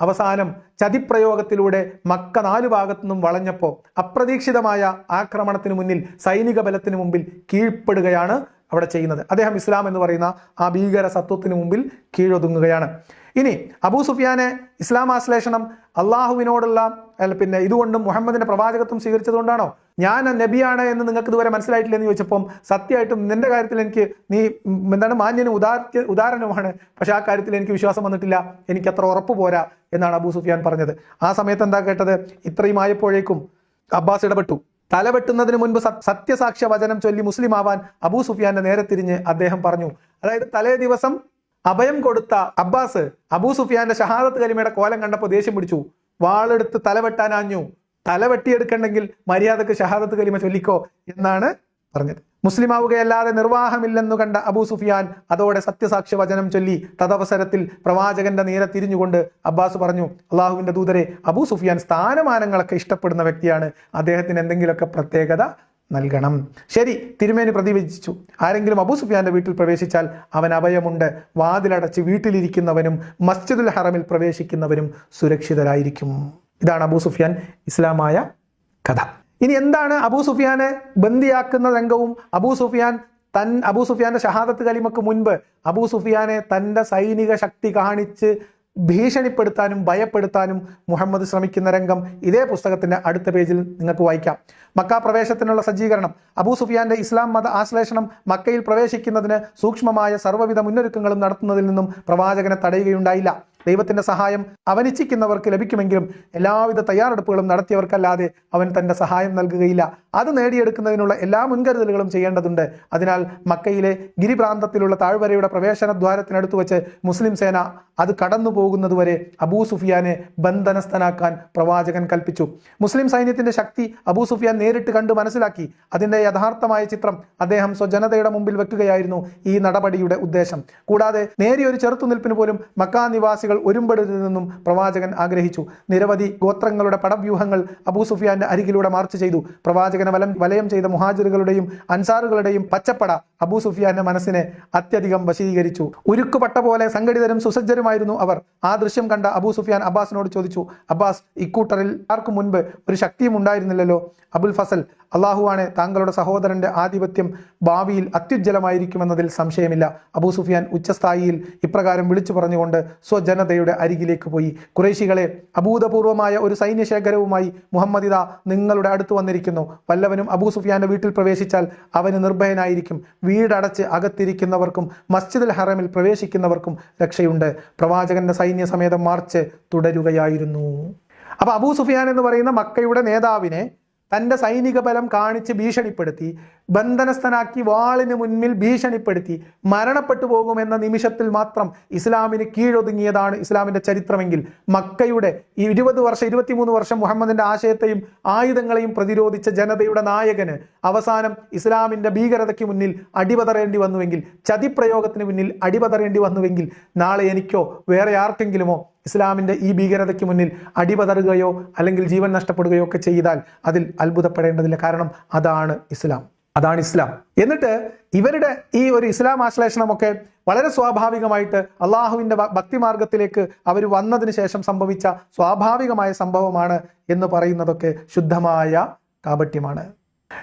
അവസാനം ചതിപ്രയോഗത്തിലൂടെ മക്ക നാലു ഭാഗത്തുനിന്നും വളഞ്ഞപ്പോൾ അപ്രതീക്ഷിതമായ ആക്രമണത്തിന് മുന്നിൽ സൈനിക ബലത്തിന് മുമ്പിൽ കീഴ്പ്പെടുകയാണ് അവിടെ ചെയ്യുന്നത്. അദ്ദേഹം ഇസ്ലാം എന്ന് പറയുന്ന ആ ഭീകര സത്വത്തിന് മുമ്പിൽ കീഴൊതുങ്ങുകയാണ്. ഇനി അബൂ സുഫിയാനെ ഇസ്ലാം ആശ്ലേഷണം അള്ളാഹുവിനോടുള്ള പിന്നെ ഇതുകൊണ്ടും മുഹമ്മദിന്റെ പ്രവാചകത്വം സ്വീകരിച്ചതുകൊണ്ടാണോ? ഞാൻ നബിയാണ് എന്ന് നിങ്ങൾക്ക് ഇതുവരെ മനസ്സിലായിട്ടില്ല എന്ന് ചോദിച്ചപ്പം സത്യമായിട്ടും നിന്റെ കാര്യത്തിൽ എനിക്ക് നീ എന്താണ് മാന്യനും ഉദാ ഉദാഹരണമാണ് പക്ഷെ ആ കാര്യത്തിൽ എനിക്ക് വിശ്വാസം വന്നിട്ടില്ല. എനിക്ക് അത്ര ഉറപ്പ് പോരാ എന്നാണ് അബൂ സുഫിയാൻ പറഞ്ഞത്. ആ സമയത്ത് എന്താ കേട്ടത്? ഇത്രയും ആയപ്പോഴേക്കും അബ്ബാസ് ഇടപെട്ടു. തലവെട്ടുന്നതിന് മുൻപ് സത്യസാക്ഷ്യ വചനം ചൊല്ലി മുസ്ലിം ആവാൻ അബൂ സുഫിയാന്റെ നേരെ തിരിഞ്ഞ് അദ്ദേഹം പറഞ്ഞു. അതായത് തലേ ദിവസം അഭയം കൊടുത്ത അബ്ബാസ് അബൂ സുഫിയാന്റെ ഷഹാദത്ത് കലിമയുടെ കോലം കണ്ടപ്പോൾ ദേഷ്യം പിടിച്ചു. വാളെടുത്ത് തലവെട്ടാനാഞ്ഞു തലവെട്ടിയെടുക്കണമെങ്കിൽ മര്യാദയ്ക്ക് ഷഹാദത്ത് കലിമ ചൊല്ലിക്കോ എന്നാണ് പറഞ്ഞത്. മുസ്ലിം ആവുകയല്ലാതെ നിർവാഹമില്ലെന്നു കണ്ട അബൂ സുഫിയാൻ അതോടെ സത്യസാക്ഷ്യ വചനം ചൊല്ലി തദവസരത്തിൽ പ്രവാചകന്റെ നേരെ തിരിഞ്ഞുകൊണ്ട് അബ്ബാസ് പറഞ്ഞു അള്ളാഹുവിന്റെ ദൂതരെ അബൂ സുഫിയാൻ സ്ഥാനമാനങ്ങളൊക്കെ ഇഷ്ടപ്പെടുന്ന വ്യക്തിയാണ്. അദ്ദേഹത്തിന് എന്തെങ്കിലുമൊക്കെ പ്രത്യേകത നൽകണം. ശരി തിരുമേനി പ്രതിവചിച്ചു ആരെങ്കിലും അബൂ സുഫിയാന്റെ വീട്ടിൽ പ്രവേശിച്ചാൽ അവൻ അഭയമുണ്ട്. വാതിലടച്ച് വീട്ടിലിരിക്കുന്നവനും മസ്ജിദുൽ ഹറമിൽ പ്രവേശിക്കുന്നവനും സുരക്ഷിതരായിരിക്കും. ഇതാണ് അബൂ സുഫിയാൻ ഇസ്ലാമായ കഥ. ഇനി എന്താണ് അബൂ സുഫിയാനെ ബന്ദിയാക്കുന്ന രംഗവും? അബൂ സുഫിയാൻ തൻ അബൂ സുഫിയാന്റെ ഷഹാദത്ത് കലിമക്ക് മുൻപ് അബൂ സുഫിയാനെ തന്റെ സൈനിക ശക്തി കാണിച്ച് ഭീഷണിപ്പെടുത്താനും ഭയപ്പെടുത്താനും മുഹമ്മദ് ശ്രമിക്കുന്ന രംഗം ഇതേ പുസ്തകത്തിന്റെ അടുത്ത പേജിൽ നിങ്ങൾക്ക് വായിക്കാം. മക്ക പ്രവേശത്തിനുള്ള സജ്ജീകരണം അബൂ സുഫിയാന്റെ ഇസ്ലാം മത ആശ്ലേഷണം മക്കയിൽ പ്രവേശിക്കുന്നതിന് സൂക്ഷ്മമായ സർവവിധ മുന്നൊരുക്കങ്ങളും നടത്തുന്നതിൽ നിന്നും പ്രവാചകനെ തടയുകയുണ്ടായില്ല. ദൈവത്തിന്റെ സഹായം അവനിച്ഛിക്കുന്നവർക്ക് ലഭിക്കുമെങ്കിലും എല്ലാവിധ തയ്യാറെടുപ്പുകളും നടത്തിയവർക്കല്ലാതെ അവൻ തന്റെ സഹായം നൽകുകയില്ല. അത് നേടിയെടുക്കുന്നതിനുള്ള എല്ലാ മുൻകരുതലുകളും ചെയ്യേണ്ടതുണ്ട്. അതിനാൽ മക്കയിലെ ഗിരിപ്രാന്തത്തിലുള്ള താഴ്വരയുടെ പ്രവേശന ദ്വാരത്തിനടുത്ത് വെച്ച് മുസ്ലിം സേന അത് കടന്നു പോകുന്നതുവരെ അബൂ സുഫിയാനെ ബന്ധനസ്ഥനാക്കാൻ പ്രവാചകൻ കൽപ്പിച്ചു. മുസ്ലിം സൈന്യത്തിന്റെ ശക്തി അബൂ സുഫിയാൻ നേരിട്ട് കണ്ടു മനസ്സിലാക്കി. അതിന്റെ യഥാർത്ഥമായ ചിത്രം അദ്ദേഹം സ്വജനതയുടെ മുമ്പിൽ വെക്കുകയായിരുന്നു ഈ നടപടിയുടെ ഉദ്ദേശം. കൂടാതെ നേരിയൊരു ചെറുത്തുനിൽപ്പിന് പോലും മക്കാ നിവാസികൾ ഒരുമ്പെടരുതെന്നും പ്രവാചകൻ ആഗ്രഹിച്ചു. നിരവധി ഗോത്രങ്ങളുടെ പടവ്യൂഹങ്ങൾ അബൂ സുഫിയാന്റെ അരികിലൂടെ മാർച്ച് ചെയ്തു. പ്രവാചകനെ വലം വലയം ചെയ്ത മുഹാജിറുകളുടെയും അൻസാറുകളുടെയും പച്ചപ്പട അബൂ സുഫിയാന്റെ മനസ്സിനെ അത്യധികം വശീകരിച്ചു. ഉരുക്കുപട്ട പോലെ സംഘടിതരും സുസജ്ജരുമായിരുന്നു അവർ. ആ ദൃശ്യം കണ്ട അബൂ സുഫിയാൻ അബ്ബാസിനോട് ചോദിച്ചു അബ്ബാസ് ഇക്കൂട്ടറിൽ ആർക്കും മുൻപ് ഒരു ശക്തിയും ഉണ്ടായിരുന്നില്ലല്ലോ? അബുൽ ഫസൽ അള്ളാഹുവാണ് താങ്കളുടെ സഹോദരന്റെ ആധിപത്യം ഭാവിയിൽ അത്യുജ്വലമായിരിക്കുമെന്നതിൽ സംശയമില്ല. അബൂ സുഫിയാൻ ഉച്ചസ്ഥായിയിൽ ഇപ്രകാരം വിളിച്ചു പറഞ്ഞുകൊണ്ട് സ്വജനതയുടെ അരികിലേക്ക് പോയി. കുറേശികളെ അഭൂതപൂർവമായ ഒരു സൈന്യശേഖരവുമായി മുഹമ്മദ് ഇദ നിങ്ങളുടെ അടുത്ത് വന്നിരിക്കുന്നു. വല്ലവനും അബൂ സുഫിയാന്റെ വീട്ടിൽ പ്രവേശിച്ചാൽ അവന് നിർഭയനായിരിക്കും. വീടടച്ച് അകത്തിരിക്കുന്നവർക്കും മസ്ജിദുൽ ഹറമിൽ പ്രവേശിക്കുന്നവർക്കും രക്ഷയുണ്ട്. പ്രവാചകന്റെ സൈന്യ സമേതം മാർച്ച് തുടരുകയായിരുന്നു. അപ്പൊ അബൂ സുഫിയാൻ എന്ന് പറയുന്ന മക്കയുടെ നേതാവിനെ തന്റെ സൈനിക ബലം കാണിച്ച് ഭീഷണിപ്പെടുത്തി ബന്ധനസ്ഥനാക്കി വാളിന് മുന്നിൽ ഭീഷണിപ്പെടുത്തി മരണപ്പെട്ടു പോകുമെന്ന നിമിഷത്തിൽ മാത്രം ഇസ്ലാമിന് കീഴൊതുങ്ങിയതാണ് ഇസ്ലാമിന്റെ ചരിത്രമെങ്കിൽ. മക്കയുടെ ഈ ഇരുപത് വർഷം ഇരുപത്തിമൂന്ന് വർഷം മുഹമ്മദിന്റെ ആശയത്തെയും ആയുധങ്ങളെയും പ്രതിരോധിച്ച ജനതയുടെ നായകന് അവസാനം ഇസ്ലാമിന്റെ ഭീകരതയ്ക്ക് മുന്നിൽ അടിപതറേണ്ടി വന്നുവെങ്കിൽ ചതിപ്രയോഗത്തിന് മുന്നിൽ അടിപതറേണ്ടി വന്നുവെങ്കിൽ നാളെ എനിക്കോ വേറെ ആർക്കെങ്കിലുമോ ഇസ്ലാമിന്റെ ഈ ഭീകരതയ്ക്ക് മുന്നിൽ അടിപതറുകയോ അല്ലെങ്കിൽ ജീവൻ നഷ്ടപ്പെടുകയോ ഒക്കെ ചെയ്താൽ അതിൽ അത്ഭുതപ്പെടേണ്ടതില്ല. കാരണം അതാണ് ഇസ്ലാം. അതാണ് ഇസ്ലാം. എന്നിട്ട് ഇവരുടെ ഈ ഒരു ഇസ്ലാം ആശ്ലേഷണമൊക്കെ വളരെ സ്വാഭാവികമായിട്ട് അള്ളാഹുവിന്റെ ഭക്തി ഭക്തിമാർഗത്തിലേക്ക് അവർ വന്നതിന് ശേഷം സംഭവിച്ച സ്വാഭാവികമായ സംഭവമാണ് എന്ന് പറയുന്നതൊക്കെ ശുദ്ധമായ കാപട്യമാണ്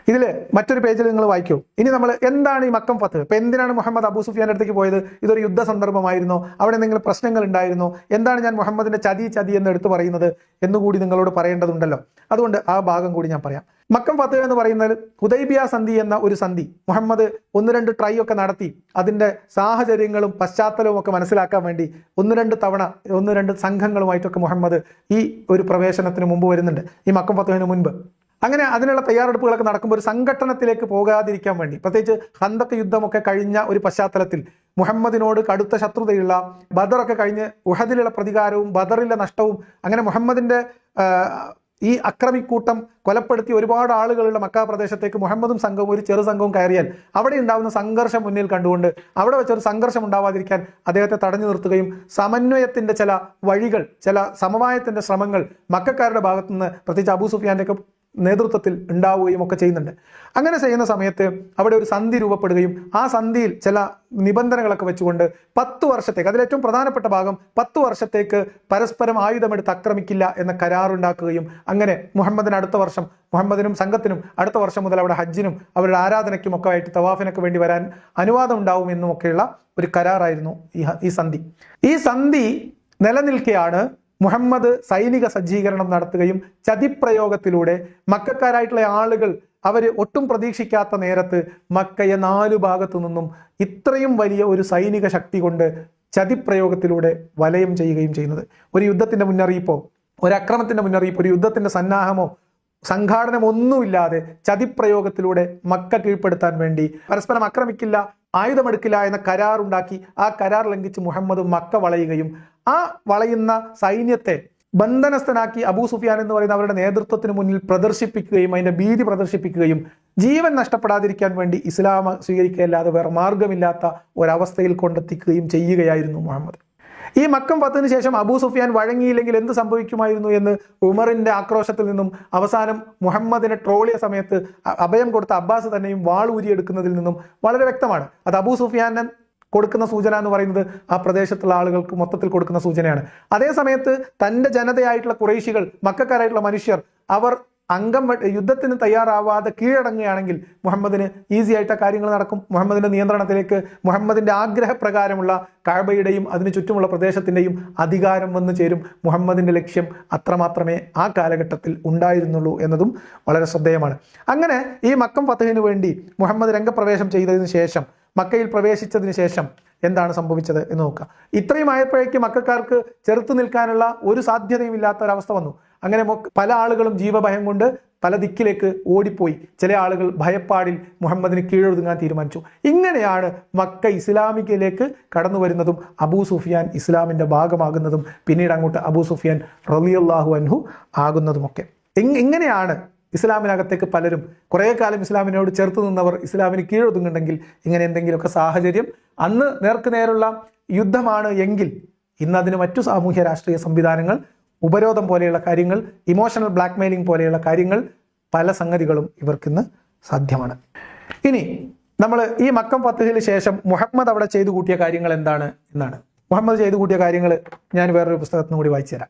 ഇതിൽ മറ്റൊരു പേജിൽ നിങ്ങൾ വായിക്കൂ. ഇനി നമ്മൾ എന്താണ് ഈ മക്കം ഫത്ത്? ഇപ്പം എന്തിനാണ് മുഹമ്മദ് അബൂ സുഫിയാന്റെ അടുത്തേക്ക് പോയത്? ഇതൊരു യുദ്ധ സന്ദർഭമായിരുന്നോ. അവിടെ എന്തെങ്കിലും പ്രശ്നങ്ങൾ ഉണ്ടായിരുന്നോ? എന്താണ് ഞാൻ മുഹമ്മദിന്റെ ചതി ചതി എന്ന് എടുത്തു പറയുന്നത് എന്നുകൂടി നിങ്ങളോട് പറയേണ്ടതുണ്ടല്ലോ. അതുകൊണ്ട് ആ ഭാഗം കൂടി ഞാൻ പറയാം. മക്കം ഫത്ത് എന്ന് പറയുന്നത് ഹുദൈബിയ സന്ധി എന്ന ഒരു സന്ധി മുഹമ്മദ് ഒന്ന് രണ്ട് ട്രൈ ഒക്കെ നടത്തി അതിന്റെ സാഹചര്യങ്ങളും പശ്ചാത്തലവും ഒക്കെ മനസ്സിലാക്കാൻ വേണ്ടി ഒന്ന് രണ്ട് തവണ ഒന്ന് രണ്ട് സംഘങ്ങളുമായിട്ടൊക്കെ മുഹമ്മദ് ഈ ഒരു പ്രവേശനത്തിന് മുമ്പ് വരുന്നുണ്ട്. ഈ മക്കം ഫത്തുവിന് മുൻപ്. അങ്ങനെ അതിനുള്ള തയ്യാറെടുപ്പുകളൊക്കെ നടക്കുമ്പോൾ ഒരു സംഘട്ടനത്തിലേക്ക് പോകാതിരിക്കാൻ വേണ്ടി പ്രത്യേകിച്ച് ഹന്തക്ക് യുദ്ധമൊക്കെ കഴിഞ്ഞ ഒരു പശ്ചാത്തലത്തിൽ മുഹമ്മദിനോട് കടുത്ത ശത്രുതയുള്ള ബദറൊക്കെ കഴിഞ്ഞ് ഉഹദിലുള്ള പ്രതികാരവും ബദറിലെ നഷ്ടവും അങ്ങനെ മുഹമ്മദിന്റെ ഈ അക്രമിക്കൂട്ടം കൊലപ്പെടുത്തി ഒരുപാട് ആളുകളുള്ള മക്കാ പ്രദേശത്തേക്ക് മുഹമ്മദും സംഘവും ഒരു ചെറു സംഘവും കയറിയാൽ അവിടെ ഉണ്ടാകുന്ന സംഘർഷം മുന്നിൽ കണ്ടുകൊണ്ട് അവിടെ വെച്ചൊരു സംഘർഷം ഉണ്ടാവാതിരിക്കാൻ അദ്ദേഹത്തെ തടഞ്ഞു നിർത്തുകയും സമന്വയത്തിന്റെ ചില വഴികൾ ചില സമവായത്തിന്റെ ശ്രമങ്ങൾ മക്കാരുടെ ഭാഗത്തുനിന്ന് പ്രത്യേകിച്ച് അബൂ സുഫിയാന്റെ ഒക്കെ നേതൃത്വത്തിൽ ഉണ്ടാവുകയും ഒക്കെ ചെയ്യുന്നുണ്ട്. അങ്ങനെ ചെയ്യുന്ന സമയത്ത് അവിടെ ഒരു സന്ധി രൂപപ്പെടുകയും ആ സന്ധിയിൽ ചില നിബന്ധനകളൊക്കെ വെച്ചുകൊണ്ട് പത്ത് വർഷത്തേക്ക് അതിലേറ്റവും പ്രധാനപ്പെട്ട ഭാഗം പത്ത് വർഷത്തേക്ക് പരസ്പരം ആയുധമെടുത്ത് ആക്രമിക്കില്ല എന്ന കരാറുണ്ടാക്കുകയും അങ്ങനെ മുഹമ്മദിന് അടുത്ത വർഷം മുഹമ്മദിനും സംഘത്തിനും അടുത്ത വർഷം മുതൽ അവിടെ ഹജ്ജിനും അവരുടെ ആരാധനയ്ക്കും ഒക്കെ ആയിട്ട് തവാഫിനൊക്കെ വേണ്ടി വരാൻ അനുവാദം ഉണ്ടാവും എന്നും ഒക്കെയുള്ള ഒരു കരാറായിരുന്നു ഈ ഈ സന്ധി. ഈ സന്ധി നിലനിൽക്കെയാണ് മുഹമ്മദ് സൈനിക സജ്ജീകരണം നടത്തുകയും ചതിപ്രയോഗത്തിലൂടെ മക്കാരായിട്ടുള്ള ആളുകൾ അവർ ഒട്ടും പ്രതീക്ഷിക്കാത്ത നേരത്ത് മക്കയെ നാലു ഭാഗത്തു നിന്നും ഇത്രയും വലിയ ഒരു സൈനിക ശക്തി കൊണ്ട് ചതിപ്രയോഗത്തിലൂടെ വലയം ചെയ്യുകയും ചെയ്യുന്നത്. ഒരു യുദ്ധത്തിന്റെ മുന്നറിയിപ്പോ ഒരു അക്രമത്തിന്റെ മുന്നറിയിപ്പോ ഒരു യുദ്ധത്തിന്റെ സന്നാഹമോ സംഘാടനം ഒന്നുമില്ലാതെ ചതിപ്രയോഗത്തിലൂടെ മക്ക കീഴ്പ്പെടുത്താൻ വേണ്ടി പരസ്പരം ആക്രമിക്കില്ല ആയുധമെടുക്കില്ല എന്ന കരാറുണ്ടാക്കി ആ കരാർ ലംഘിച്ച് മുഹമ്മദ് മക്ക വളയുകയും ആ വളയുന്ന സൈന്യത്തെ ബന്ധനസ്ഥനാക്കി അബൂ സുഫിയാൻ എന്ന് പറയുന്ന അവരുടെ നേതൃത്വത്തിന് മുന്നിൽ പ്രദർശിപ്പിക്കുകയും അതിന്റെ ഭീതി പ്രദർശിപ്പിക്കുകയും ജീവൻ നഷ്ടപ്പെടാതിരിക്കാൻ വേണ്ടി ഇസ്ലാം സ്വീകരിക്കുകയല്ലാതെ വേറെ മാർഗമില്ലാത്ത ഒരവസ്ഥയിൽ കൊണ്ടെത്തിക്കുകയും ചെയ്യുകയായിരുന്നു മുഹമ്മദ്. ഈ മക്കം പത്തിന് ശേഷം അബൂ സുഫിയാൻ വഴങ്ങിയില്ലെങ്കിൽ എന്ത് സംഭവിക്കുമായിരുന്നു എന്ന് ഉമറിന്റെ ആക്രോശത്തിൽ നിന്നും അവസാനം മുഹമ്മദിനെ ട്രോളിയ സമയത്ത് അഭയം കൊടുത്ത അബ്ബാസ് തന്നെയും വാൾ ഊരിയെടുക്കുന്നതിൽ നിന്നും വളരെ വ്യക്തമാണ്. അത് അബൂ സുഫിയാനെ കൊടുക്കുന്ന സൂചന എന്ന് പറയുന്നത് ആ പ്രദേശത്തുള്ള ആളുകൾക്ക് മൊത്തത്തിൽ കൊടുക്കുന്ന സൂചനയാണ്. അതേ സമയത്ത് തന്റെ ജനതയായിട്ടുള്ള കുറേശികൾ മക്കാരായിട്ടുള്ള മനുഷ്യർ അവർ അംഗം യുദ്ധത്തിന് തയ്യാറാവാതെ കീഴടങ്ങുകയാണെങ്കിൽ മുഹമ്മദിന് ഈസി ആയിട്ട് കാര്യങ്ങൾ നടക്കും. മുഹമ്മദിന്റെ നിയന്ത്രണത്തിലേക്ക് മുഹമ്മദിന്റെ ആഗ്രഹപ്രകാരമുള്ള കാഴ്ബയുടെയും അതിന് ചുറ്റുമുള്ള പ്രദേശത്തിന്റെയും അധികാരം വന്നു ചേരും. മുഹമ്മദിന്റെ ലക്ഷ്യം അത്രമാത്രമേ ആ കാലഘട്ടത്തിൽ ഉണ്ടായിരുന്നുള്ളൂ എന്നതും വളരെ ശ്രദ്ധേയമാണ്. അങ്ങനെ ഈ മക്കം ഫത്തഹിന് വേണ്ടി മുഹമ്മദ് രംഗപ്രവേശം ചെയ്തതിനു ശേഷം മക്കയിൽ പ്രവേശിച്ചതിന് ശേഷം എന്താണ് സംഭവിച്ചത് എന്ന് നോക്കുക. ഇത്രയും ആയപ്പോഴേക്ക് മക്കാർക്ക് ചെറുത്തു നിൽക്കാനുള്ള ഒരു സാധ്യതയും ഇല്ലാത്ത ഒരവസ്ഥ വന്നു. അങ്ങനെ പല ആളുകളും ജീവഭയം കൊണ്ട് പല ദിക്കിലേക്ക് ഓടിപ്പോയി. ചില ആളുകൾ ഭയപ്പാടിൽ മുഹമ്മദിന് കീഴൊതുങ്ങാൻ തീരുമാനിച്ചു. ഇങ്ങനെയാണ് മക്ക ഇസ്ലാമികയിലേക്ക് കടന്നു വരുന്നതും അബൂ സുഫിയാൻ ഇസ്ലാമിന്റെ ഭാഗമാകുന്നതും പിന്നീട് അങ്ങോട്ട് അബൂ സുഫിയാൻ റലിയല്ലാഹു അൻഹു ആകുന്നതുമൊക്കെ. ഇങ് ഇങ്ങനെയാണ് ഇസ്ലാമിനകത്തേക്ക് പലരും കുറേ കാലം ഇസ്ലാമിനോട് ചേർത്ത് നിന്നവർ ഇസ്ലാമിന് കീഴൊതുങ്ങുന്നുണ്ടെങ്കിൽ ഇങ്ങനെ എന്തെങ്കിലുമൊക്കെ സാഹചര്യം അന്ന് നേർക്ക് നേരുള്ള യുദ്ധമാണ് എങ്കിൽ ഇന്ന് അതിന് മറ്റു സാമൂഹ്യ രാഷ്ട്രീയ സംവിധാനങ്ങൾ ഉപരോധം പോലെയുള്ള കാര്യങ്ങൾ ഇമോഷണൽ ബ്ലാക്ക്മെയിലിംഗ് പോലെയുള്ള കാര്യങ്ങൾ പല സംഗതികളും ഇവർക്കിന്ന് സാധ്യമാണ്. ഇനി നമ്മൾ ഈ മക്കം പദ്ധതിയിൽ ശേഷം മുഹമ്മദ് അവിടെ ചെയ്തു കൂട്ടിയ കാര്യങ്ങൾ എന്താണ് എന്നാണ്. മുഹമ്മദ് ചെയ്തു കൂട്ടിയ കാര്യങ്ങൾ ഞാൻ വേറൊരു പുസ്തകത്തിൽ കൂടി വായിച്ചു തരാം.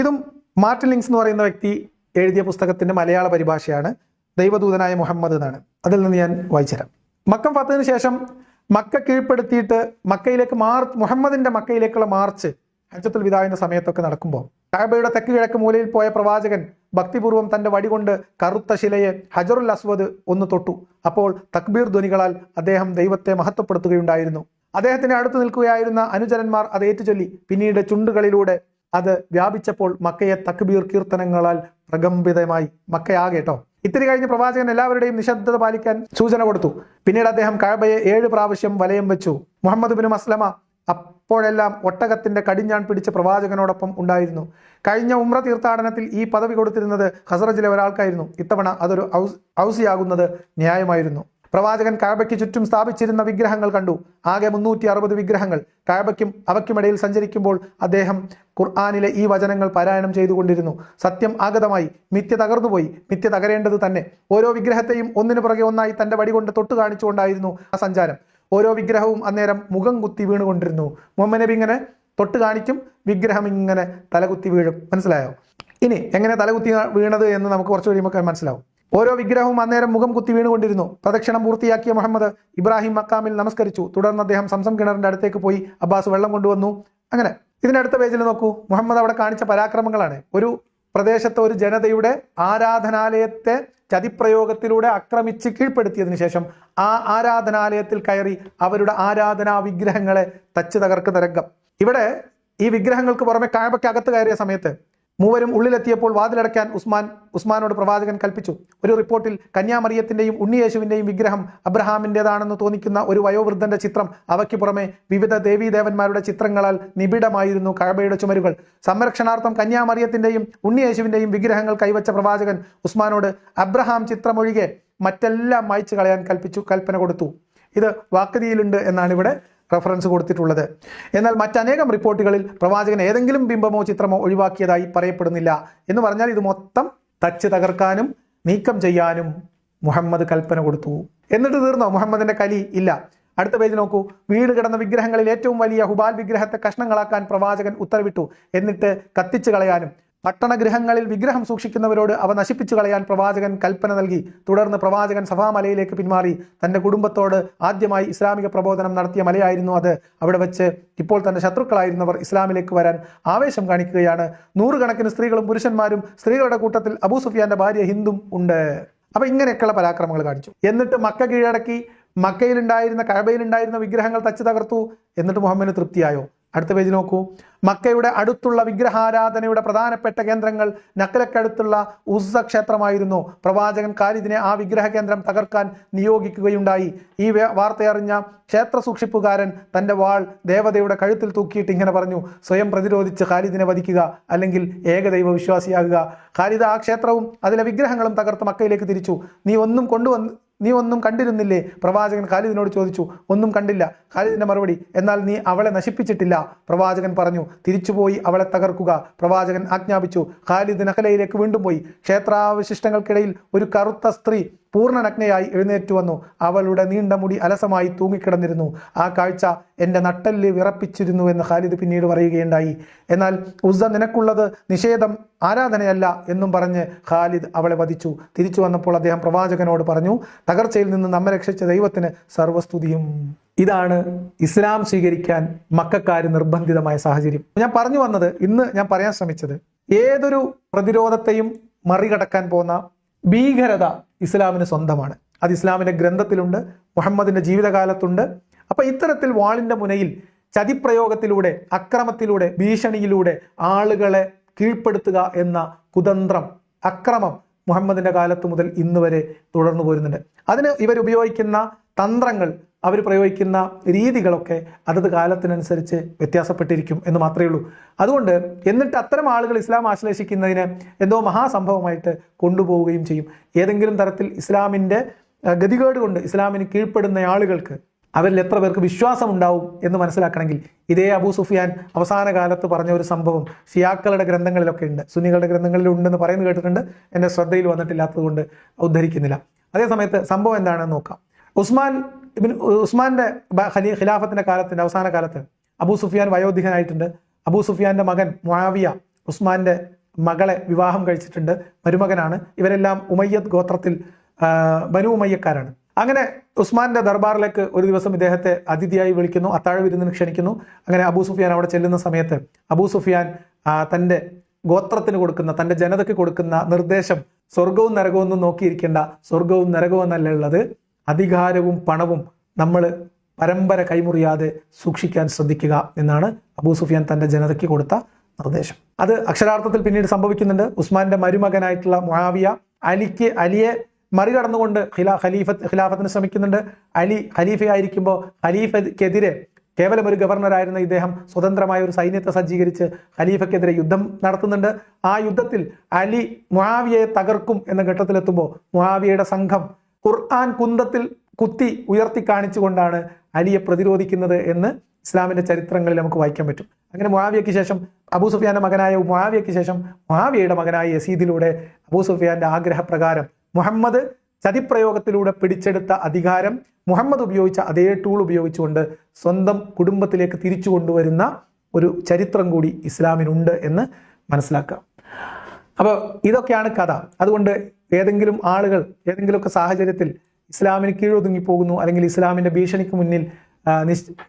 ഇതും മാർട്ടിൻ ലിങ്സ് എന്ന് പറയുന്ന വ്യക്തി എഴുതിയ പുസ്തകത്തിന്റെ മലയാള പരിഭാഷയാണ് ദൈവദൂതനായ മുഹമ്മദ് എന്നാണ്. അതിൽ നിന്ന് ഞാൻ വായിച്ചുതരാം മക്കം ഫത്തഹിന് ശേഷം മക്ക കീഴ്പ്പെടുത്തിയിട്ട് മക്കയിലേക്ക് മാർ മുഹമ്മദിന്റെ മക്കയിലേക്കുള്ള മാർച്ച് ഹജ്ജത്തുൽ വിദാവിന്റെ സമയത്തൊക്കെ നടക്കുമ്പോൾ കാബയുടെ തെക്ക് കിഴക്ക് മൂലയിൽ പോയ പ്രവാചകൻ ഭക്തിപൂർവം തന്റെ വടികൊണ്ട് കറുത്ത ശിലയെ ഹജറുൽ അസ്വദ് ഒന്ന് തൊട്ടു. അപ്പോൾ തക്ബീർ ധ്വനികളാൽ അദ്ദേഹം ദൈവത്തെ മഹത്വപ്പെടുത്തുകയുണ്ടായിരുന്നു. അദ്ദേഹത്തിന് അടുത്ത് നിൽക്കുകയായിരുന്ന അനുചരന്മാർ അത് ഏറ്റുചൊല്ലി. പിന്നീട് ചുണ്ടുകളിലൂടെ അത് വ്യാപിച്ചപ്പോൾ മക്കയെ തക്ബീർ കീർത്തനങ്ങളാൽ പ്രകമ്പിതമായി മക്കയാകെ കേട്ടോ ഇത്തിരി കഴിഞ്ഞ് പ്രവാചകൻ എല്ലാവരുടെയും നിശബ്ദത പാലിക്കാൻ സൂചന കൊടുത്തു. പിന്നീട് അദ്ദേഹം കഴബയെ ഏഴ് പ്രാവശ്യം വലയം വെച്ചു. മുഹമ്മദ് ബിൻ മസ്ലമ അപ്പോഴെല്ലാം ഒട്ടകത്തിന്റെ കടിഞ്ഞാൺ പിടിച്ച പ്രവാചകനോടൊപ്പം ഉണ്ടായിരുന്നു. കഴിഞ്ഞ ഉമ്ര തീർത്ഥാടനത്തിൽ ഈ പദവി കൊടുത്തിരുന്നത് ഹസറജിലെ ഒരാൾക്കായിരുന്നു. ഇത്തവണ അതൊരു ഔസ് ഔസിയാകുന്നത് ന്യായമായിരുന്നു. പ്രവാചകൻ കാബയ്ക്ക് ചുറ്റും സ്ഥാപിച്ചിരുന്ന വിഗ്രഹങ്ങൾ കണ്ടു. ആകെ മുന്നൂറ്റി അറുപത് വിഗ്രഹങ്ങൾ. കാബയ്ക്കും അവയ്ക്കുമിടയിൽ സഞ്ചരിക്കുമ്പോൾ അദ്ദേഹം ഖുർആാനിലെ ഈ വചനങ്ങൾ പാരായണം ചെയ്തുകൊണ്ടിരുന്നു. സത്യം ആഗതമായി. മിഥ്യ തകർന്നുപോയി. മിഥ്യ തകരേണ്ടത് തന്നെ. ഓരോ വിഗ്രഹത്തെയും ഒന്നിനു പുറകെ ഒന്നായി തന്റെ വടി കൊണ്ട് തൊട്ടു കാണിച്ചുകൊണ്ടായിരുന്നു ആ സഞ്ചാരം. ഓരോ വിഗ്രഹവും അന്നേരം മുഖം കുത്തി വീണുകൊണ്ടിരുന്നു. മുഹമ്മദ് നബി ഇങ്ങനെ തൊട്ട് കാണിക്കും വിഗ്രഹം ഇങ്ങനെ തലകുത്തി വീഴും. മനസ്സിലായോ? ഇനി എങ്ങനെ തലകുത്തി വീണത് എന്ന് നമുക്ക് കുറച്ച് കഴിയുമ്പോൾ മനസ്സിലാവും. ഓരോ വിഗ്രഹവും അന്നേരം മുഖം കുത്തി വീണുകൊണ്ടിരുന്നു. പ്രദക്ഷിണം പൂർത്തിയാക്കിയ മുഹമ്മദ് ഇബ്രാഹിം മക്കാമിൽ നമസ്കരിച്ചു. തുടർന്ന് അദ്ദേഹം സംസം കിണറിന്റെ അടുത്തേക്ക് പോയി അബ്ബാസ് വെള്ളം കൊണ്ടുവന്നു. അങ്ങനെ ഇതിന്റെ അടുത്ത പേജിൽ നോക്കൂ. മുഹമ്മദ് അവിടെ കാണിച്ച പരാക്രമങ്ങളാണ്. ഒരു പ്രദേശത്തെ ഒരു ജനതയുടെ ആരാധനാലയത്തെ ചതിപ്രയോഗത്തിലൂടെ ആക്രമിച്ച് കീഴ്പ്പെടുത്തിയതിനു ശേഷം ആ ആരാധനാലയത്തിൽ കയറി അവരുടെ ആരാധനാ വിഗ്രഹങ്ങളെ തച്ചു തകർക്കുന്ന രംഗം. ഇവിടെ ഈ വിഗ്രഹങ്ങൾക്ക് പുറമെ കായബയ്ക്ക് അകത്ത് കയറിയ സമയത്ത് മൂവരും ഉള്ളിലെത്തിയപ്പോൾ വാതിലടയ്ക്കാൻ ഉസ്മാൻ ഉസ്മാനോട് പ്രവാചകൻ കൽപ്പിച്ചു. ഒരു റിപ്പോർട്ടിൽ കന്യാമറിയത്തിന്റെയും ഉണ്ണിയേശുവിന്റെയും വിഗ്രഹം അബ്രഹാമിന്റെതാണെന്ന് തോന്നിക്കുന്ന ഒരു വയോവൃദ്ധന്റെ ചിത്രം അവയ്ക്ക് പുറമെ വിവിധ ദേവീദേവന്മാരുടെ ചിത്രങ്ങളാൽ നിബിഡമായിരുന്നു കഴബയുടെ ചുമരുകൾ. സംരക്ഷണാർത്ഥം കന്യാമറിയത്തിന്റെയും ഉണ്ണിയേശുവിന്റെയും വിഗ്രഹങ്ങൾ കൈവച്ച പ്രവാചകൻ ഉസ്മാനോട് അബ്രഹാം ചിത്രമൊഴികെ മറ്റെല്ലാം മായ്ച്ചു കളയാൻ കൽപ്പിച്ചു കൽപ്പന കൊടുത്തു. ഇത് വാക്കതിയിലുണ്ട് എന്നാണ് ഇവിടെ റെഫറൻസ് കൊടുത്തിട്ടുള്ളത്. എന്നാൽ മറ്റനേകം റിപ്പോർട്ടുകളിൽ പ്രവാചകൻ ഏതെങ്കിലും ബിംബമോ ചിത്രമോ ഒഴിവാക്കിയതായി പറയപ്പെടുന്നില്ല. എന്ന് പറഞ്ഞാൽ ഇത് മൊത്തം തച്ച് തകർക്കാനും നീക്കം ചെയ്യാനും മുഹമ്മദ് കൽപ്പന കൊടുത്തു. എന്നിട്ട് തീർന്നോ? മുഹമ്മദിന്റെ കലി ഇല്ല. അടുത്ത പേജ് നോക്കൂ. വീട് കിടന്ന വിഗ്രഹങ്ങളിൽ ഏറ്റവും വലിയ ഹുബാൽ വിഗ്രഹത്തെ കഷ്ണങ്ങളാക്കാൻ പ്രവാചകൻ ഉത്തരവിട്ടു. എന്നിട്ട് കത്തിച്ചു കളയാനും. പട്ടണഗൃഹങ്ങളിൽ വിഗ്രഹം സൂക്ഷിക്കുന്നവരോട് അവ നശിപ്പിച്ചു കളയാൻ പ്രവാചകൻ കൽപ്പന നൽകി. തുടർന്ന് പ്രവാചകൻ സഭാമലയിലേക്ക് പിന്മാറി തന്റെ കുടുംബത്തോട് ആദ്യമായി ഇസ്ലാമിക പ്രബോധനം നടത്തിയ മലയായിരുന്നു അത്. അവിടെ വെച്ച് ഇപ്പോൾ തന്റെ ശത്രുക്കളായിരുന്നവർ ഇസ്ലാമിലേക്ക് വരാൻ ആവേശം കാണിക്കുകയാണ്. നൂറുകണക്കിന് സ്ത്രീകളും പുരുഷന്മാരും സ്ത്രീകളുടെ കൂട്ടത്തിൽ അബൂ സുഫിയാന്റെ ഭാര്യ ഹിന്ദും ഉണ്ട്. അപ്പൊ ഇങ്ങനെയൊക്കെയുള്ള പരാക്രമങ്ങൾ കാണിച്ചു. എന്നിട്ട് മക്ക കീഴടക്കി. മക്കയിലുണ്ടായിരുന്ന കഴബയിലുണ്ടായിരുന്ന വിഗ്രഹങ്ങൾ തച്ചു തകർത്തു. എന്നിട്ട് മുഹമ്മദിന് തൃപ്തിയായോ? അടുത്ത പേജ് നോക്കൂ. മക്കയുടെ അടുത്തുള്ള വിഗ്രഹാരാധനയുടെ പ്രധാനപ്പെട്ട കേന്ദ്രങ്ങൾ നക്കലക്കടുത്തുള്ള ഉസ്സ ക്ഷേത്രമായിരുന്നു. പ്രവാചകൻ കാലിദിനെ ആ വിഗ്രഹ കേന്ദ്രം തകർക്കാൻ നിയോഗിക്കുകയുണ്ടായി. ഈ വാർത്തയറിഞ്ഞ ക്ഷേത്ര സൂക്ഷിപ്പുകാരൻ തന്റെ വാൾ ദേവതയുടെ കഴുത്തിൽ തൂക്കിയിട്ട് ഇങ്ങനെ പറഞ്ഞു സ്വയം പ്രതിരോധിച്ച് ഖാലിദിനെ വധിക്കുക അല്ലെങ്കിൽ ഏകദൈവ വിശ്വാസിയാകുക. ഖാലിദ് ആ ക്ഷേത്രവും അതിലെ വിഗ്രഹങ്ങളും തകർത്ത് മക്കയിലേക്ക് തിരിച്ചു. നീ ഒന്നും കൊണ്ടുവന്ന് നീ ഒന്നും കണ്ടിരുന്നില്ലേ? പ്രവാചകൻ ഖാലിദിനോട് ചോദിച്ചു ഒന്നും കണ്ടില്ല. ഖാലിദിന്റെ മറുപടി എന്നാൽ നീ അവളെ നശിപ്പിച്ചിട്ടില്ല. പ്രവാചകൻ പറഞ്ഞു തിരിച്ചുപോയി അവളെ തകർക്കുക. പ്രവാചകൻ ആജ്ഞാപിച്ചു ഖാലിദ് നഖലയിലേക്ക് വീണ്ടും പോയി. ക്ഷേത്രാവശിഷ്ടങ്ങൾക്കിടയിൽ ഒരു കറുത്ത സ്ത്രീ പൂർണനഗ്നയായി എഴുന്നേറ്റു വന്നു. അവളുടെ നീണ്ട മുടി അലസമായി തൂങ്ങിക്കിടന്നിരുന്നു. ആ കാഴ്ച എന്റെ നട്ടൽ വിറപ്പിച്ചിരുന്നു എന്ന് ഖാലിദ് പിന്നീട് പറയുകയുണ്ടായി. എന്നാൽ ഉസ്സ നിനക്കുള്ളത് നിഷേധം ആരാധനയല്ല എന്നും പറഞ്ഞ് ഖാലിദ് അവളെ വധിച്ചു. തിരിച്ചു വന്നപ്പോൾ അദ്ദേഹം പ്രവാചകനോട് പറഞ്ഞു തകർച്ചയിൽ നിന്ന് നമ്മെ രക്ഷിച്ച ദൈവത്തിന് സർവസ്തുതിയും. ഇതാണ് ഇസ്ലാം സ്വീകരിക്കാൻ മക്കാര് നിർബന്ധിതമായ സാഹചര്യം. ഞാൻ പറഞ്ഞു വന്നത് ഇന്ന് ഞാൻ പറയാൻ ശ്രമിച്ചത് ഏതൊരു പ്രതിരോധത്തെയും മറികടക്കാൻ പോകുന്ന ഭീകരത ഇസ്ലാമിന് സ്വന്തമാണ്. അത് ഇസ്ലാമിന്റെ ഗ്രന്ഥത്തിലുണ്ട് മുഹമ്മദിന്റെ ജീവിതകാലത്തുണ്ട്. അപ്പം ഇത്തരത്തിൽ വാളിന്റെ മുനയിൽ ചതിപ്രയോഗത്തിലൂടെ അക്രമത്തിലൂടെ ഭീഷണിയിലൂടെ ആളുകളെ കീഴ്പ്പെടുത്തുക എന്ന കുതന്ത്രം അക്രമം മുഹമ്മദിന്റെ കാലത്ത് മുതൽ ഇന്ന് വരെ തുടർന്നു പോരുന്നുണ്ട് അതിന് ഇവരുപയോഗിക്കുന്ന തന്ത്രങ്ങൾ അവർ പ്രയോഗിക്കുന്ന രീതികളൊക്കെ അതത് കാലത്തിനനുസരിച്ച് വ്യത്യാസപ്പെട്ടിരിക്കും എന്ന് മാത്രമേ ഉള്ളൂ. അതുകൊണ്ട് എന്നിട്ട് അത്തരം ആളുകൾ ഇസ്ലാം ആശ്ലേഷിക്കുന്നതിനെ എന്തോ മഹാസംഭവമായിട്ട് കൊണ്ടുപോവുകയും ചെയ്യും. ഏതെങ്കിലും തരത്തിൽ ഇസ്ലാമിന്റെ ഗതികേട് കൊണ്ട് ഇസ്ലാമിന് കീഴ്പ്പെടുന്ന ആളുകൾക്ക് അവരിൽ എത്ര പേർക്ക് വിശ്വാസം ഉണ്ടാവും എന്ന് മനസ്സിലാക്കണമെങ്കിൽ ഇതേ അബൂ സുഫിയാൻ അവസാന കാലത്ത് പറഞ്ഞ ഒരു സംഭവം ഷിയാക്കളുടെ ഗ്രന്ഥങ്ങളിലൊക്കെ ഉണ്ട്. സുന്നികളുടെ ഗ്രന്ഥങ്ങളിൽ ഉണ്ടെന്ന് പറയുന്നത് കേട്ടിട്ടുണ്ട്. എന്റെ ശ്രദ്ധയിൽ വന്നിട്ടില്ലാത്തത് കൊണ്ട് ഉദ്ധരിക്കുന്നില്ല. അതേ സമയത്ത് സംഭവം എന്താണെന്ന് നോക്കാം. ഉസ്മാൻ ഇബ്നു ഉസ്മാന്റെ ഖലീ ഖിലാഫത്തിന്റെ കാലത്തിന്റെ അവസാന കാലത്ത് അബൂ സുഫിയാൻ വയോധികനായിട്ടുണ്ട്. അബൂ സുഫിയാന്റെ മകൻ മുആവിയ ഉസ്മാന്റെ മകളെ വിവാഹം കഴിച്ചിട്ടുണ്ട്. മരുമകനാണ്. ഇവരെല്ലാം ഉമയ്യദ് ഗോത്രത്തിൽ ബനു ഉമയ്യക്കാരാണ്. അങ്ങനെ ഉസ്മാന്റെ ദർബാറിലേക്ക് ഒരു ദിവസം ഇദ്ദേഹത്തെ അതിഥിയായി വിളിക്കുന്നു. അത്താഴ വിരുന്നിന് ക്ഷണിക്കുന്നു. അങ്ങനെ അബൂ സുഫിയാൻ അവിടെ ചെല്ലുന്ന സമയത്ത് അബൂ സുഫിയാൻ തന്റെ ഗോത്രത്തിന് കൊടുക്കുന്ന തന്റെ ജനതയ്ക്ക് കൊടുക്കുന്ന നിർദ്ദേശം സ്വർഗവും നരകവും നോക്കിയിരിക്കേണ്ട സ്വർഗവും നരകവും എന്നല്ല ഉള്ളത്. അധികാരവും പണവും നമ്മൾ പരമ്പര കൈമുറിയാതെ സൂക്ഷിക്കാൻ ശ്രദ്ധിക്കുക എന്നാണ് അബൂ സുഫിയാൻ തന്റെ ജനതയ്ക്ക് കൊടുത്ത നിർദ്ദേശം. അത് അക്ഷരാർത്ഥത്തിൽ പിന്നീട് സംഭവിക്കുന്നുണ്ട്. ഉസ്മാന്റെ മരുമകനായിട്ടുള്ള മുആവിയ അലിക്ക് അലിയെ മറികടന്നുകൊണ്ട് ഖിലാ ഖലീഫത്ത് ഖിലാഫത്തിന് ശ്രമിക്കുന്നുണ്ട്. അലി ഖലീഫയായിരിക്കുമ്പോൾ ഖലീഫക്കെതിരെ കേവലം ഒരു ഗവർണറായിരുന്ന ഇദ്ദേഹം സ്വതന്ത്രമായ ഒരു സൈന്യത്തെ സജ്ജീകരിച്ച് ഖലീഫക്കെതിരെ യുദ്ധം നടത്തുന്നുണ്ട്. ആ യുദ്ധത്തിൽ അലി മുആവിയയെ തകർക്കും എന്ന ഘട്ടത്തിലെത്തുമ്പോൾ മുആവിയയുടെ സംഘം ഖുർആൻ കുന്തത്തിൽ കുത്തി ഉയർത്തി കാണിച്ചുകൊണ്ടാണ് അലിയെ പ്രതിരോധിക്കുന്നത് എന്ന് ഇസ്ലാമിന്റെ ചരിത്രങ്ങളിൽ നമുക്ക് വായിക്കാൻ പറ്റും. അങ്ങനെ മുആവിയയ്ക്ക് ശേഷം അബൂ സുഫിയാന്റെ മകനായ മുആവിയയ്ക്ക് ശേഷം മുആവിയയുടെ മകനായ യസീദിലൂടെ അബൂ സുഫിയാന്റെ ആഗ്രഹപ്രകാരം മുഹമ്മദ് ചതിപ്രയോഗത്തിലൂടെ പിടിച്ചെടുത്ത അധികാരം മുഹമ്മദ് ഉപയോഗിച്ച അതേ ടൂൾ ഉപയോഗിച്ചുകൊണ്ട് സ്വന്തം കുടുംബത്തിലേക്ക് തിരിച്ചു കൊണ്ടുവരുന്ന ഒരു ചരിത്രം കൂടി ഇസ്ലാമിനുണ്ട് എന്ന് മനസ്സിലാക്കുക അപ്പോൾ ഇതൊക്കെയാണ് കഥ. അതുകൊണ്ട് ഏതെങ്കിലും ആളുകൾ ഏതെങ്കിലുമൊക്കെ സാഹചര്യത്തിൽ ഇസ്ലാമിന് കീഴൊതുങ്ങി പോകുന്നു അല്ലെങ്കിൽ ഇസ്ലാമിന്റെ ഭീഷണിക്ക് മുന്നിൽ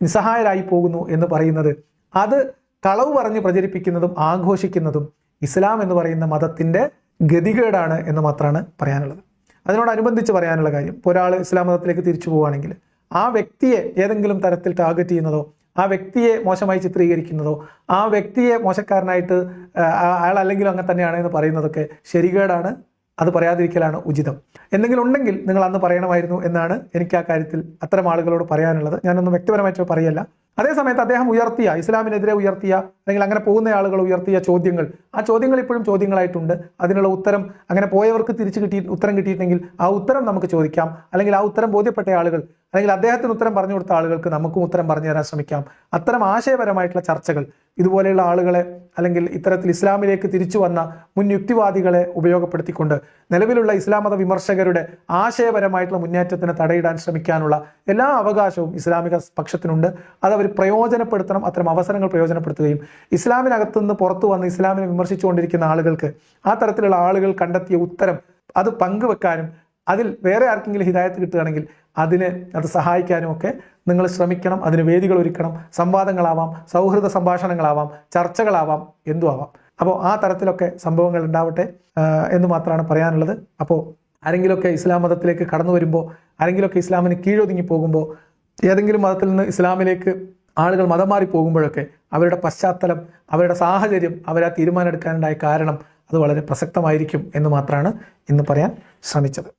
നിസ്സഹായരായി പോകുന്നു എന്ന് പറയുന്നത് അത് കളവ് പറഞ്ഞ് പ്രചരിപ്പിക്കുന്നതും ആഘോഷിക്കുന്നതും ഇസ്ലാം എന്ന് പറയുന്ന മതത്തിന്റെ ഗതികേടാണ് എന്ന് മാത്രമാണ് പറയാനുള്ളത്. അതിനോടനുബന്ധിച്ച് പറയാനുള്ള കാര്യം ഇപ്പോൾ ഒരാൾ ഇസ്ലാം മതത്തിലേക്ക് തിരിച്ചു പോവുകയാണെങ്കിൽ ആ വ്യക്തിയെ ഏതെങ്കിലും തരത്തിൽ ടാർഗറ്റ് ചെയ്യുന്നതോ ആ വ്യക്തിയെ മോശമായി ചിത്രീകരിക്കുന്നതോ ആ വ്യക്തിയെ മോശക്കാരനായിട്ട് അയാൾ അല്ലെങ്കിലും അങ്ങനെ തന്നെയാണ് എന്ന് പറയുന്നതൊക്കെ ശരികേടാണ് അത് പറയാതിരിക്കലാണ് ഉചിതം. എന്തെങ്കിലും ഉണ്ടെങ്കിൽ നിങ്ങൾ അന്ന് പറയണമായിരുന്നു എന്നാണ് എനിക്ക് ആ കാര്യത്തിൽ അത്തരം ആളുകളോട് പറയാനുള്ളത്. ഞാനൊന്നും വ്യക്തിപരമായിട്ട് പറയല്ല. അതേസമയത്ത് അദ്ദേഹം ഉയർത്തിയ ഇസ്ലാമിനെതിരെ ഉയർത്തിയ അല്ലെങ്കിൽ അങ്ങനെ പോകുന്ന ആളുകൾ ഉയർത്തിയ ചോദ്യങ്ങൾ ആ ചോദ്യങ്ങൾ ഇപ്പോഴും ചോദ്യങ്ങളായിട്ടുണ്ട്. അതിനുള്ള ഉത്തരം അങ്ങനെ പോയവർക്ക് തിരിച്ചു കിട്ടി ഉത്തരം കിട്ടിയിട്ടുണ്ടെങ്കിൽ ആ ഉത്തരം നമുക്ക് ചോദിക്കാം. അല്ലെങ്കിൽ ആ ഉത്തരം ബോധ്യപ്പെട്ട ആളുകൾ അല്ലെങ്കിൽ അദ്ദേഹത്തിന് ഉത്തരം പറഞ്ഞു കൊടുത്ത ആളുകൾക്ക് നമുക്കും ഉത്തരം പറഞ്ഞു തരാൻ ശ്രമിക്കാം. അത്തരം ആശയപരമായിട്ടുള്ള ചർച്ചകൾ ഇതുപോലെയുള്ള ആളുകളെ അല്ലെങ്കിൽ ഇത്തരത്തിൽ ഇസ്ലാമിലേക്ക് തിരിച്ചു വന്ന മുൻ യുക്തിവാദികളെ ഉപയോഗപ്പെടുത്തിക്കൊണ്ട് നിലവിലുള്ള ഇസ്ലാം മത വിമർശകരുടെ ആശയപരമായിട്ടുള്ള മുന്നേറ്റത്തിന് തടയിടാൻ ശ്രമിക്കാനുള്ള എല്ലാ അവകാശവും ഇസ്ലാമിക പക്ഷത്തിനുണ്ട്. അത് അവർ പ്രയോജനപ്പെടുത്തണം അത്തരം അവസരങ്ങൾ പ്രയോജനപ്പെടുത്തുകയും ഇസ്ലാമിനകത്തുനിന്ന് പുറത്തു വന്ന് ഇസ്ലാമിനെ വിമർശിച്ചുകൊണ്ടിരിക്കുന്ന ആളുകൾക്ക് ആ തരത്തിലുള്ള ആളുകൾ കണ്ടെത്തിയ ഉത്തരം അത് പങ്കുവെക്കാനും അതിൽ വേറെ ആർക്കെങ്കിലും ഹിദായത്ത് കിട്ടുകയാണെങ്കിൽ അതിന് അത് സഹായിക്കാനും ഒക്കെ നിങ്ങൾ ശ്രമിക്കണം. അതിന് വേദികൾ ഒരുക്കണം. സംവാദങ്ങളാവാം സൗഹൃദ സംഭാഷണങ്ങളാവാം ചർച്ചകളാവാം എന്തു ആവാം അപ്പോൾ ആ തരത്തിലൊക്കെ സംഭവങ്ങൾ ഉണ്ടാവട്ടെ എന്ന് മാത്രമാണ് പറയാനുള്ളത്. അപ്പോൾ ആരെങ്കിലുമൊക്കെ ഇസ്ലാം മതത്തിലേക്ക് കടന്നു വരുമ്പോൾ ആരെങ്കിലുമൊക്കെ ഇസ്ലാമിന് കീഴൊതുങ്ങി പോകുമ്പോൾ ഏതെങ്കിലും മതത്തിൽ നിന്ന് ഇസ്ലാമിലേക്ക് ആളുകൾ മതം മാറി പോകുമ്പോഴൊക്കെ അവരുടെ പശ്ചാത്തലം അവരുടെ സാഹചര്യം അവരാ തീരുമാനമെടുക്കാനുണ്ടായ കാരണം അത് വളരെ പ്രസക്തമായിരിക്കും എന്ന് മാത്രമാണ് ഇന്ന് പറയാൻ ശ്രമിച്ചത്.